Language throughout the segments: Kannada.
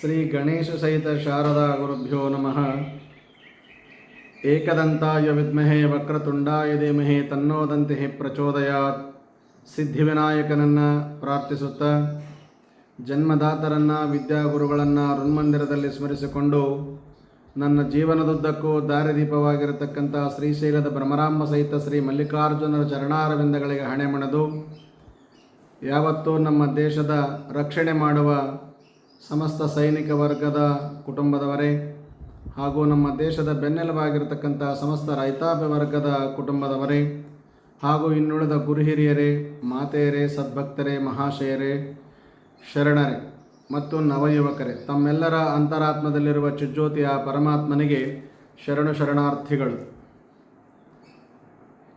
ಶ್ರೀ ಗಣೇಶ ಸಹಿತ ಶಾರದಾ ಗುರುಭ್ಯೋ ನಮಃ. ಏಕದಂತಾಯ ವಿದ್ಮಹೆ ವಕ್ರತುಂಡಾಯ ಧೀಮಹಿ ತನ್ನೋದಂತೆ ಪ್ರಚೋದಯಾತ್. ಸಿದ್ಧಿವಿನಾಯಕನನ್ನು ಪ್ರಾರ್ಥಿಸುತ್ತಾ ಜನ್ಮದಾತರನ್ನು ವಿದ್ಯಾಗುರುಗಳನ್ನು ಋಣ್ಮಂದಿರದಲ್ಲಿ ಸ್ಮರಿಸಿಕೊಂಡು ನನ್ನ ಜೀವನದುದ್ದಕ್ಕೂ ದಾರಿದೀಪವಾಗಿರತಕ್ಕಂಥ ಶ್ರೀಶೈಲದ ಭ್ರಮರಾಂಬ ಸಹಿತ ಶ್ರೀ ಮಲ್ಲಿಕಾರ್ಜುನರ ಚರಣಾರವಿಂದಗಳಿಗೆ ಹಣೆ ಮಣದು. ಯಾವತ್ತೂ ನಮ್ಮ ದೇಶದ ರಕ್ಷಣೆ ಮಾಡುವ ಸಮಸ್ತ ಸೈನಿಕ ವರ್ಗದ ಕುಟುಂಬದವರೇ ಹಾಗೂ ನಮ್ಮ ದೇಶದ ಬೆನ್ನೆಲುಬಾಗಿರತಕ್ಕಂಥ ಸಮಸ್ತ ರೈತಾಪಿ ವರ್ಗದ ಕುಟುಂಬದವರೇ ಹಾಗೂ ಇನ್ನುಳಿದ ಗುರು ಹಿರಿಯರೇ ಮಾತೆಯರೇ, ಸದ್ಭಕ್ತರೇ, ಮಹಾಶಯರೇ, ಶರಣರೇ ಮತ್ತು ನವಯುವಕರೇ, ತಮ್ಮೆಲ್ಲರ ಅಂತರಾತ್ಮದಲ್ಲಿರುವ ಚಿಜ್ಯೋತಿಯ ಪರಮಾತ್ಮನಿಗೆ ಶರಣು ಶರಣಾರ್ಥಿಗಳು.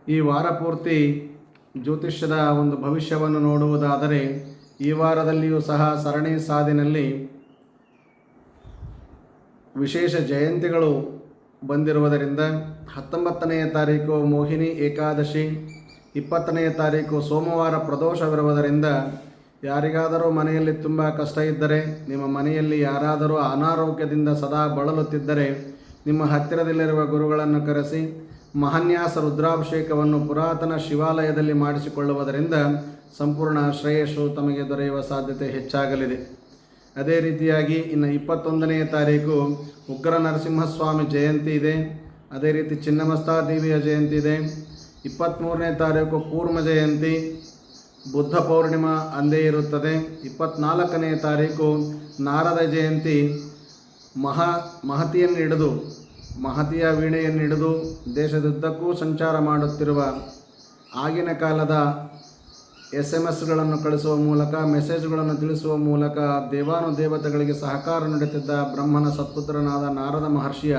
ಈ ವಾರ ಪೂರ್ತಿ ಜ್ಯೋತಿಷ್ಯದ ಒಂದು ಭವಿಷ್ಯವನ್ನು ನೋಡುವುದಾದರೆ ಈ ವಾರದಲ್ಲಿಯೂ ಸಹ ಸರಣಿ ಸಾಲಿನಲ್ಲಿ ವಿಶೇಷ ಜಯಂತಿಗಳು ಬಂದಿರುವುದರಿಂದ ಹತ್ತೊಂಬತ್ತನೆಯ ತಾರೀಕು ಮೋಹಿನಿ ಏಕಾದಶಿ, ಇಪ್ಪತ್ತನೆಯ ತಾರೀಕು ಸೋಮವಾರ ಪ್ರದೋಷವಿರುವುದರಿಂದ ಯಾರಿಗಾದರೂ ಮನೆಯಲ್ಲಿ ತುಂಬ ಕಷ್ಟ ಇದ್ದರೆ, ನಿಮ್ಮ ಮನೆಯಲ್ಲಿ ಯಾರಾದರೂ ಅನಾರೋಗ್ಯದಿಂದ ಸದಾ ಬಳಲುತ್ತಿದ್ದರೆ, ನಿಮ್ಮ ಹತ್ತಿರದಲ್ಲಿರುವ ಗುರುಗಳನ್ನು ಕರೆಸಿ ಮಹಾನ್ಯಾಸ ರುದ್ರಾಭಿಷೇಕವನ್ನು ಪುರಾತನ ಶಿವಾಲಯದಲ್ಲಿ ಮಾಡಿಸಿಕೊಳ್ಳುವುದರಿಂದ ಸಂಪೂರ್ಣ ಶ್ರೇಯಸ್ಸು ತಮಗೆ ದೊರೆಯುವ ಸಾಧ್ಯತೆ ಹೆಚ್ಚಾಗಲಿದೆ. ಅದೇ ರೀತಿಯಾಗಿ ಇನ್ನು ಇಪ್ಪತ್ತೊಂದನೆಯ ತಾರೀಕು ಉಗ್ರ ನರಸಿಂಹಸ್ವಾಮಿ ಜಯಂತಿ ಇದೆ. ಅದೇ ರೀತಿ ಚಿನ್ನಮಸ್ತಾ ದೇವಿಯ ಜಯಂತಿ ಇದೆ. ಇಪ್ಪತ್ತ್ಮೂರನೇ ತಾರೀಕು ಕೂರ್ಮ ಜಯಂತಿ, ಬುದ್ಧ ಪೌರ್ಣಿಮಾ ಅಂದೇ ಇರುತ್ತದೆ. ಇಪ್ಪತ್ನಾಲ್ಕನೇ ತಾರೀಕು ನಾರದ ಜಯಂತಿ. ಮಹಾ ಮಹತಿಯನ್ನು ಹಿಡಿದು ಮಹತಿಯ ವೀಣೆಯನ್ನು ಹಿಡಿದು ದೇಶದುದ್ದಕ್ಕೂ ಸಂಚಾರ ಮಾಡುತ್ತಿರುವ ಆಗಿನ ಕಾಲದ ಎಸ್ ಎಂ ಎಸ್ಗಳನ್ನು ಕಳಿಸುವ ಮೂಲಕ, ಮೆಸೇಜ್ಗಳನ್ನು ತಿಳಿಸುವ ಮೂಲಕ ದೇವಾನುದೇವತೆಗಳಿಗೆ ಸಹಕಾರ ನೀಡುತ್ತಿದ್ದ ಬ್ರಹ್ಮನ ಸತ್ಪುತ್ರನಾದ ನಾರದ ಮಹರ್ಷಿಯ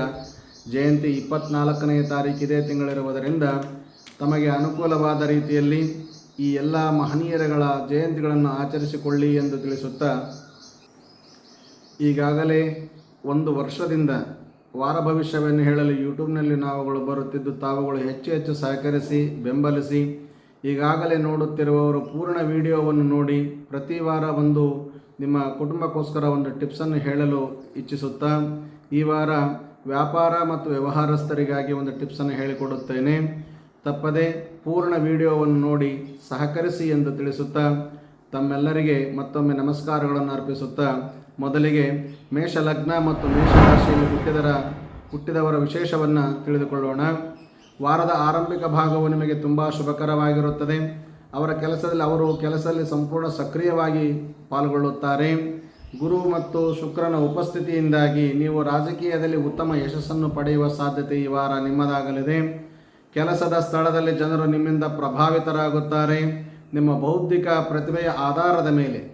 ಜಯಂತಿ ಇಪ್ಪತ್ನಾಲ್ಕನೆಯ ತಾರೀಕು ಇದೇ ತಿಂಗಳಿರುವುದರಿಂದ ತಮಗೆ ಅನುಕೂಲವಾದ ರೀತಿಯಲ್ಲಿ ಈ ಎಲ್ಲ ಮಹನೀಯರಗಳ ಜಯಂತಿಗಳನ್ನು ಆಚರಿಸಿಕೊಳ್ಳಿ ಎಂದು ತಿಳಿಸುತ್ತಾ ಈಗಾಗಲೇ ಒಂದು ವರ್ಷದಿಂದ ವಾರ ಭವಿಷ್ಯವನ್ನು ಹೇಳಲು, ಯೂಟ್ಯೂಬ್ನಲ್ಲಿ ನಾವುಗಳು ಬರುತ್ತಿದ್ದು ತಾವುಗಳು ಹೆಚ್ಚು ಹೆಚ್ಚು ಸಹಕರಿಸಿ, ಬೆಂಬಲಿಸಿ, ಈಗಾಗಲೇ ನೋಡುತ್ತಿರುವವರು ಪೂರ್ಣ ವಿಡಿಯೋವನ್ನು ನೋಡಿ ಪ್ರತಿ ವಾರ ಒಂದು ನಿಮ್ಮ ಕುಟುಂಬಕ್ಕೋಸ್ಕರ ಒಂದು ಟಿಪ್ಸನ್ನು ಹೇಳಲು ಇಚ್ಛಿಸುತ್ತಾ, ಈ ವಾರ ವ್ಯಾಪಾರ ಮತ್ತು ವ್ಯವಹಾರಸ್ಥರಿಗಾಗಿ ಒಂದು ಟಿಪ್ಸನ್ನು ಹೇಳಿಕೊಡುತ್ತೇನೆ. ತಪ್ಪದೆ ಪೂರ್ಣ ವಿಡಿಯೋವನ್ನು ನೋಡಿ ಸಹಕರಿಸಿ ಎಂದು ತಿಳಿಸುತ್ತಾ, ತಮ್ಮೆಲ್ಲರಿಗೆ ಮತ್ತೊಮ್ಮೆ ನಮಸ್ಕಾರಗಳನ್ನು ಅರ್ಪಿಸುತ್ತಾ ಮೊದಲಿಗೆ ಮೇಷ ಲಗ್ನ ಮತ್ತು ಮೇಷ ರಾಶಿಯಲ್ಲಿ ಹುಟ್ಟಿದರ ಹುಟ್ಟಿದವರ ವಿಶೇಷವನ್ನು ತಿಳಿದುಕೊಳ್ಳೋಣ. ವಾರದ ಆರಂಭಿಕ ಭಾಗವು ನಿಮಗೆ ತುಂಬ ಶುಭಕರವಾಗಿರುತ್ತದೆ. ಅವರ ಕೆಲಸದಲ್ಲಿ ಅವರು ಕೆಲಸದಲ್ಲಿ ಸಂಪೂರ್ಣ ಸಕ್ರಿಯವಾಗಿ ಪಾಲ್ಗೊಳ್ಳುತ್ತಾರೆ. ಗುರು ಮತ್ತು ಶುಕ್ರನ ಉಪಸ್ಥಿತಿಯಿಂದಾಗಿ ನೀವು ರಾಜಕೀಯದಲ್ಲಿ ಉತ್ತಮ ಯಶಸ್ಸನ್ನು ಪಡೆಯುವ ಸಾಧ್ಯತೆ ಈ ವಾರ ನಿಮ್ಮದಾಗಲಿದೆ. ಕೆಲಸದ ಸ್ಥಳದಲ್ಲಿ ಜನರು ನಿಮ್ಮಿಂದ ಪ್ರಭಾವಿತರಾಗುತ್ತಾರೆ. ನಿಮ್ಮ ಬೌದ್ಧಿಕ ಪ್ರತಿಭೆಯ ಆಧಾರದ ಮೇಲೆ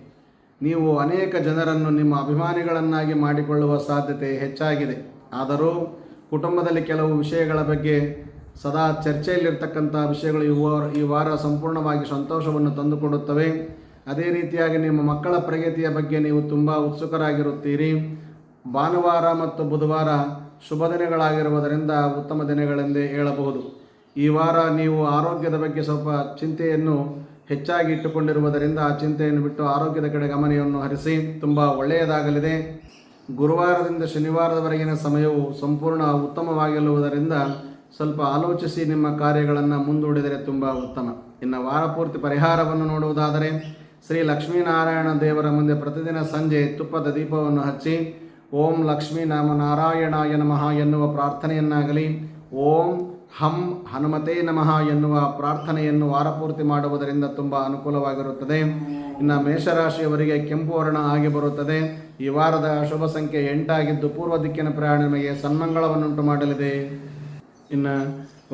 ನೀವು ಅನೇಕ ಜನರನ್ನು ನಿಮ್ಮ ಅಭಿಮಾನಿಗಳನ್ನಾಗಿ ಮಾಡಿಕೊಳ್ಳುವ ಸಾಧ್ಯತೆ ಹೆಚ್ಚಾಗಿದೆ. ಆದರೂ ಕುಟುಂಬದಲ್ಲಿ ಕೆಲವು ವಿಷಯಗಳ ಬಗ್ಗೆ ಸದಾ ಚರ್ಚೆಯಲ್ಲಿರ್ತಕ್ಕಂಥ ವಿಷಯಗಳು ಈ ವಾರ ಈ ವಾರ ಸಂಪೂರ್ಣವಾಗಿ ಸಂತೋಷವನ್ನು ತಂದುಕೊಡುತ್ತವೆ. ಅದೇ ರೀತಿಯಾಗಿ ನಿಮ್ಮ ಮಕ್ಕಳ ಪ್ರಗತಿಯ ಬಗ್ಗೆ ನೀವು ತುಂಬ ಉತ್ಸುಕರಾಗಿರುತ್ತೀರಿ. ಭಾನುವಾರ ಮತ್ತು ಬುಧವಾರ ಶುಭ ದಿನಗಳಾಗಿರುವುದರಿಂದ ಉತ್ತಮ ದಿನಗಳೆಂದೇ ಹೇಳಬಹುದು. ಈ ವಾರ ನೀವು ಆರೋಗ್ಯದ ಬಗ್ಗೆ ಸ್ವಲ್ಪ ಚಿಂತೆಯನ್ನು ಹೆಚ್ಚಾಗಿ ಇಟ್ಟುಕೊಂಡಿರುವುದರಿಂದ ಆ ಚಿಂತೆಯನ್ನು ಬಿಟ್ಟು ಆರೋಗ್ಯದ ಕಡೆ ಗಮನವನ್ನು ಹರಿಸಿ ತುಂಬ ಒಳ್ಳೆಯದಾಗಲಿದೆ. ಗುರುವಾರದಿಂದ ಶನಿವಾರದವರೆಗಿನ ಸಮಯವು ಸಂಪೂರ್ಣ ಉತ್ತಮವಾಗಿರುವುದರಿಂದ ಸ್ವಲ್ಪ ಆಲೋಚಿಸಿ ನಿಮ್ಮ ಕಾರ್ಯಗಳನ್ನು ಮುಂದೂಡಿದರೆ ತುಂಬ ಉತ್ತಮ. ಇನ್ನು ವಾರಪೂರ್ತಿ ಪರಿಹಾರವನ್ನು ನೋಡುವುದಾದರೆ ಶ್ರೀ ಲಕ್ಷ್ಮೀನಾರಾಯಣ ದೇವರ ಮುಂದೆ ಪ್ರತಿದಿನ ಸಂಜೆ ತುಪ್ಪದ ದೀಪವನ್ನು ಹಚ್ಚಿ ಓಂ ಲಕ್ಷ್ಮೀ ನಾಮ ನಾರಾಯಣಾಯ ನಮಃ ಎನ್ನುವ ಪ್ರಾರ್ಥನೆಯನ್ನಾಗಲಿ, ಓಂ ಹಂ ಹನುಮತೇ ನಮಃ ಎನ್ನುವ ಪ್ರಾರ್ಥನೆಯನ್ನು ವಾರಪೂರ್ತಿ ಮಾಡುವುದರಿಂದ ತುಂಬ ಅನುಕೂಲವಾಗಿರುತ್ತದೆ. ಇನ್ನು ಮೇಷರಾಶಿಯವರಿಗೆ ಕೆಂಪು ವರ್ಣ ಆಗಿ ಬರುತ್ತದೆ. ಈ ವಾರದ ಶುಭ ಸಂಖ್ಯೆ ಎಂಟಾಗಿದ್ದು ಪೂರ್ವ ದಿಕ್ಕಿನ ಪ್ರಯಾಣ ನಿಮಗೆ ಸನ್ಮಂಗಳವನ್ನುಂಟು ಮಾಡಲಿದೆ. ಇನ್ನು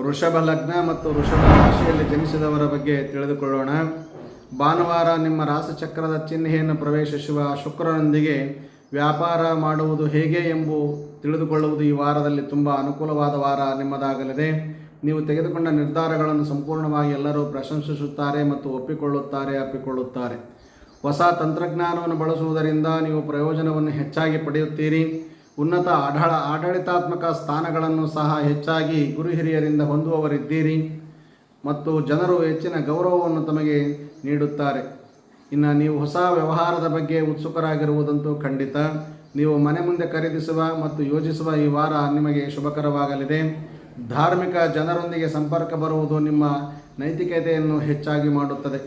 ವೃಷಭ ಲಗ್ನ ಮತ್ತು ವೃಷಭ ರಾಶಿಯಲ್ಲಿ ಜನಿಸಿದವರ ಬಗ್ಗೆ ತಿಳಿದುಕೊಳ್ಳೋಣ. ಭಾನುವಾರ ನಿಮ್ಮ ರಾಸಚಕ್ರದ ಚಿಹ್ನೆಯನ್ನು ಪ್ರವೇಶಿಸುವ ಶುಕ್ರನೊಂದಿಗೆ ವ್ಯಾಪಾರ ಮಾಡುವುದು ಹೇಗೆ ಎಂಬು ತಿಳಿದುಕೊಳ್ಳುವುದು ಈ ವಾರದಲ್ಲಿ ತುಂಬ ಅನುಕೂಲವಾದ ವಾರ ನಿಮ್ಮದಾಗಲಿದೆ. ನೀವು ತೆಗೆದುಕೊಂಡ ನಿರ್ಧಾರಗಳನ್ನು ಸಂಪೂರ್ಣವಾಗಿ ಎಲ್ಲರೂ ಪ್ರಶಂಸಿಸುತ್ತಾರೆ ಮತ್ತು ಒಪ್ಪಿಕೊಳ್ಳುತ್ತಾರೆ, ಅಪ್ಪಿಕೊಳ್ಳುತ್ತಾರೆ. ಹೊಸ ತಂತ್ರಜ್ಞಾನವನ್ನು ಬಳಸುವುದರಿಂದ ನೀವು ಪ್ರಯೋಜನವನ್ನು ಹೆಚ್ಚಾಗಿ ಪಡೆಯುತ್ತೀರಿ. ಉನ್ನತ ಆಡಳ ಆಡಳಿತಾತ್ಮಕ ಸ್ಥಾನಗಳನ್ನು ಸಹ ಹೆಚ್ಚಾಗಿ ಗುರು ಹಿರಿಯರಿಂದ ಹೊಂದುವವರಿದ್ದೀರಿ ಮತ್ತು ಜನರು ಹೆಚ್ಚಿನ ಗೌರವವನ್ನು ತಮಗೆ ನೀಡುತ್ತಾರೆ. ಇನ್ನು ನೀವು ಹೊಸ ವ್ಯವಹಾರದ ಬಗ್ಗೆ ಉತ್ಸುಕರಾಗಿರುವುದಂತೂ ಖಂಡಿತ. ನೀವು ಮನೆ ಮುಂದೆ ಖರೀದಿಸುವ ಮತ್ತು ಯೋಜಿಸುವ ಈ ವಾರ ನಿಮಗೆ ಶುಭಕರವಾಗಲಿದೆ. ಧಾರ್ಮಿಕ ಜನರೊಂದಿಗೆ ಸಂಪರ್ಕ ಬರುವುದು ನಿಮ್ಮ ನೈತಿಕತೆಯನ್ನು ಹೆಚ್ಚಾಗಿ ಮಾಡುತ್ತದೆ.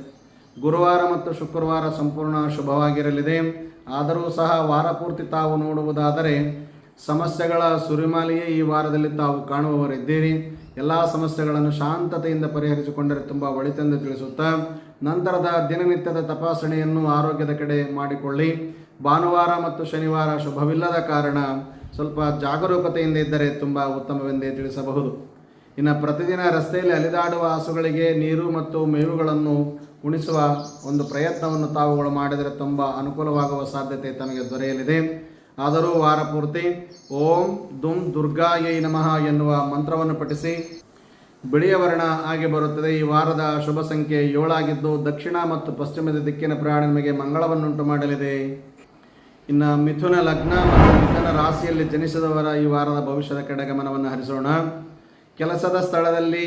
ಗುರುವಾರ ಮತ್ತು ಶುಕ್ರವಾರ ಸಂಪೂರ್ಣ ಶುಭವಾಗಿರಲಿದೆ. ಆದರೂ ಸಹ ವಾರ ಪೂರ್ತಿ ತಾವು ನೋಡುವುದಾದರೆ ಸಮಸ್ಯೆಗಳ ಸುರಿಮಾಲೆಯೇ ಈ ವಾರದಲ್ಲಿ ತಾವು ಕಾಣುವವರಿದ್ದೀರಿ. ಎಲ್ಲ ಸಮಸ್ಯೆಗಳನ್ನು ಶಾಂತತೆಯಿಂದ ಪರಿಹರಿಸಿಕೊಂಡರೆ ತುಂಬ ಒಳಿತೆಂದು ತಿಳಿಸುತ್ತಾ ನಂತರದ ದಿನನಿತ್ಯದ ತಪಾಸಣೆಯನ್ನು ಆರೋಗ್ಯದ ಕಡೆ ಮಾಡಿಕೊಳ್ಳಿ. ಭಾನುವಾರ ಮತ್ತು ಶನಿವಾರ ಶುಭವಿಲ್ಲದ ಕಾರಣ ಸ್ವಲ್ಪ ಜಾಗರೂಕತೆಯಿಂದ ಇದ್ದರೆ ತುಂಬ ಉತ್ತಮವೆಂದೇ ತಿಳಿಸಬಹುದು. ಇನ್ನು ಪ್ರತಿದಿನ ರಸ್ತೆಯಲ್ಲಿ ಅಲಿದಾಡುವ ಹಸುಗಳಿಗೆ ನೀರು ಮತ್ತು ಮೇವುಗಳನ್ನು ಉಣಿಸುವ ಒಂದು ಪ್ರಯತ್ನವನ್ನು ತಾವುಗಳು ಮಾಡಿದರೆ ತುಂಬ ಅನುಕೂಲವಾಗುವ ಸಾಧ್ಯತೆ ತಮಗೆ ದೊರೆಯಲಿದೆ. ಆದರೂ ವಾರ ಪೂರ್ತಿ ಓಂ ದುಂ ದುರ್ಗಾಯೈ ನಮಃ ಎನ್ನುವ ಮಂತ್ರವನ್ನು ಪಠಿಸಿ ಬಿಳಿಯ ವರ್ಣ ಆಗಿ ಬರುತ್ತದೆ. ಈ ವಾರದ ಶುಭ ಸಂಖ್ಯೆ ಏಳಾಗಿದ್ದು ದಕ್ಷಿಣ ಮತ್ತು ಪಶ್ಚಿಮದ ದಿಕ್ಕಿನ ಪ್ರಯಾಣ ನಿಮಗೆ ಮಂಗಳವನ್ನುಂಟು ಮಾಡಲಿದೆ. ಇನ್ನು ಮಿಥುನ ಲಗ್ನ ಮತ್ತು ಮಿಥುನ ರಾಶಿಯಲ್ಲಿ ಜನಿಸಿದವರ ಈ ವಾರದ ಭವಿಷ್ಯದ ಕಡೆ ಗಮನವನ್ನು ಹರಿಸೋಣ. ಕೆಲಸದ ಸ್ಥಳದಲ್ಲಿ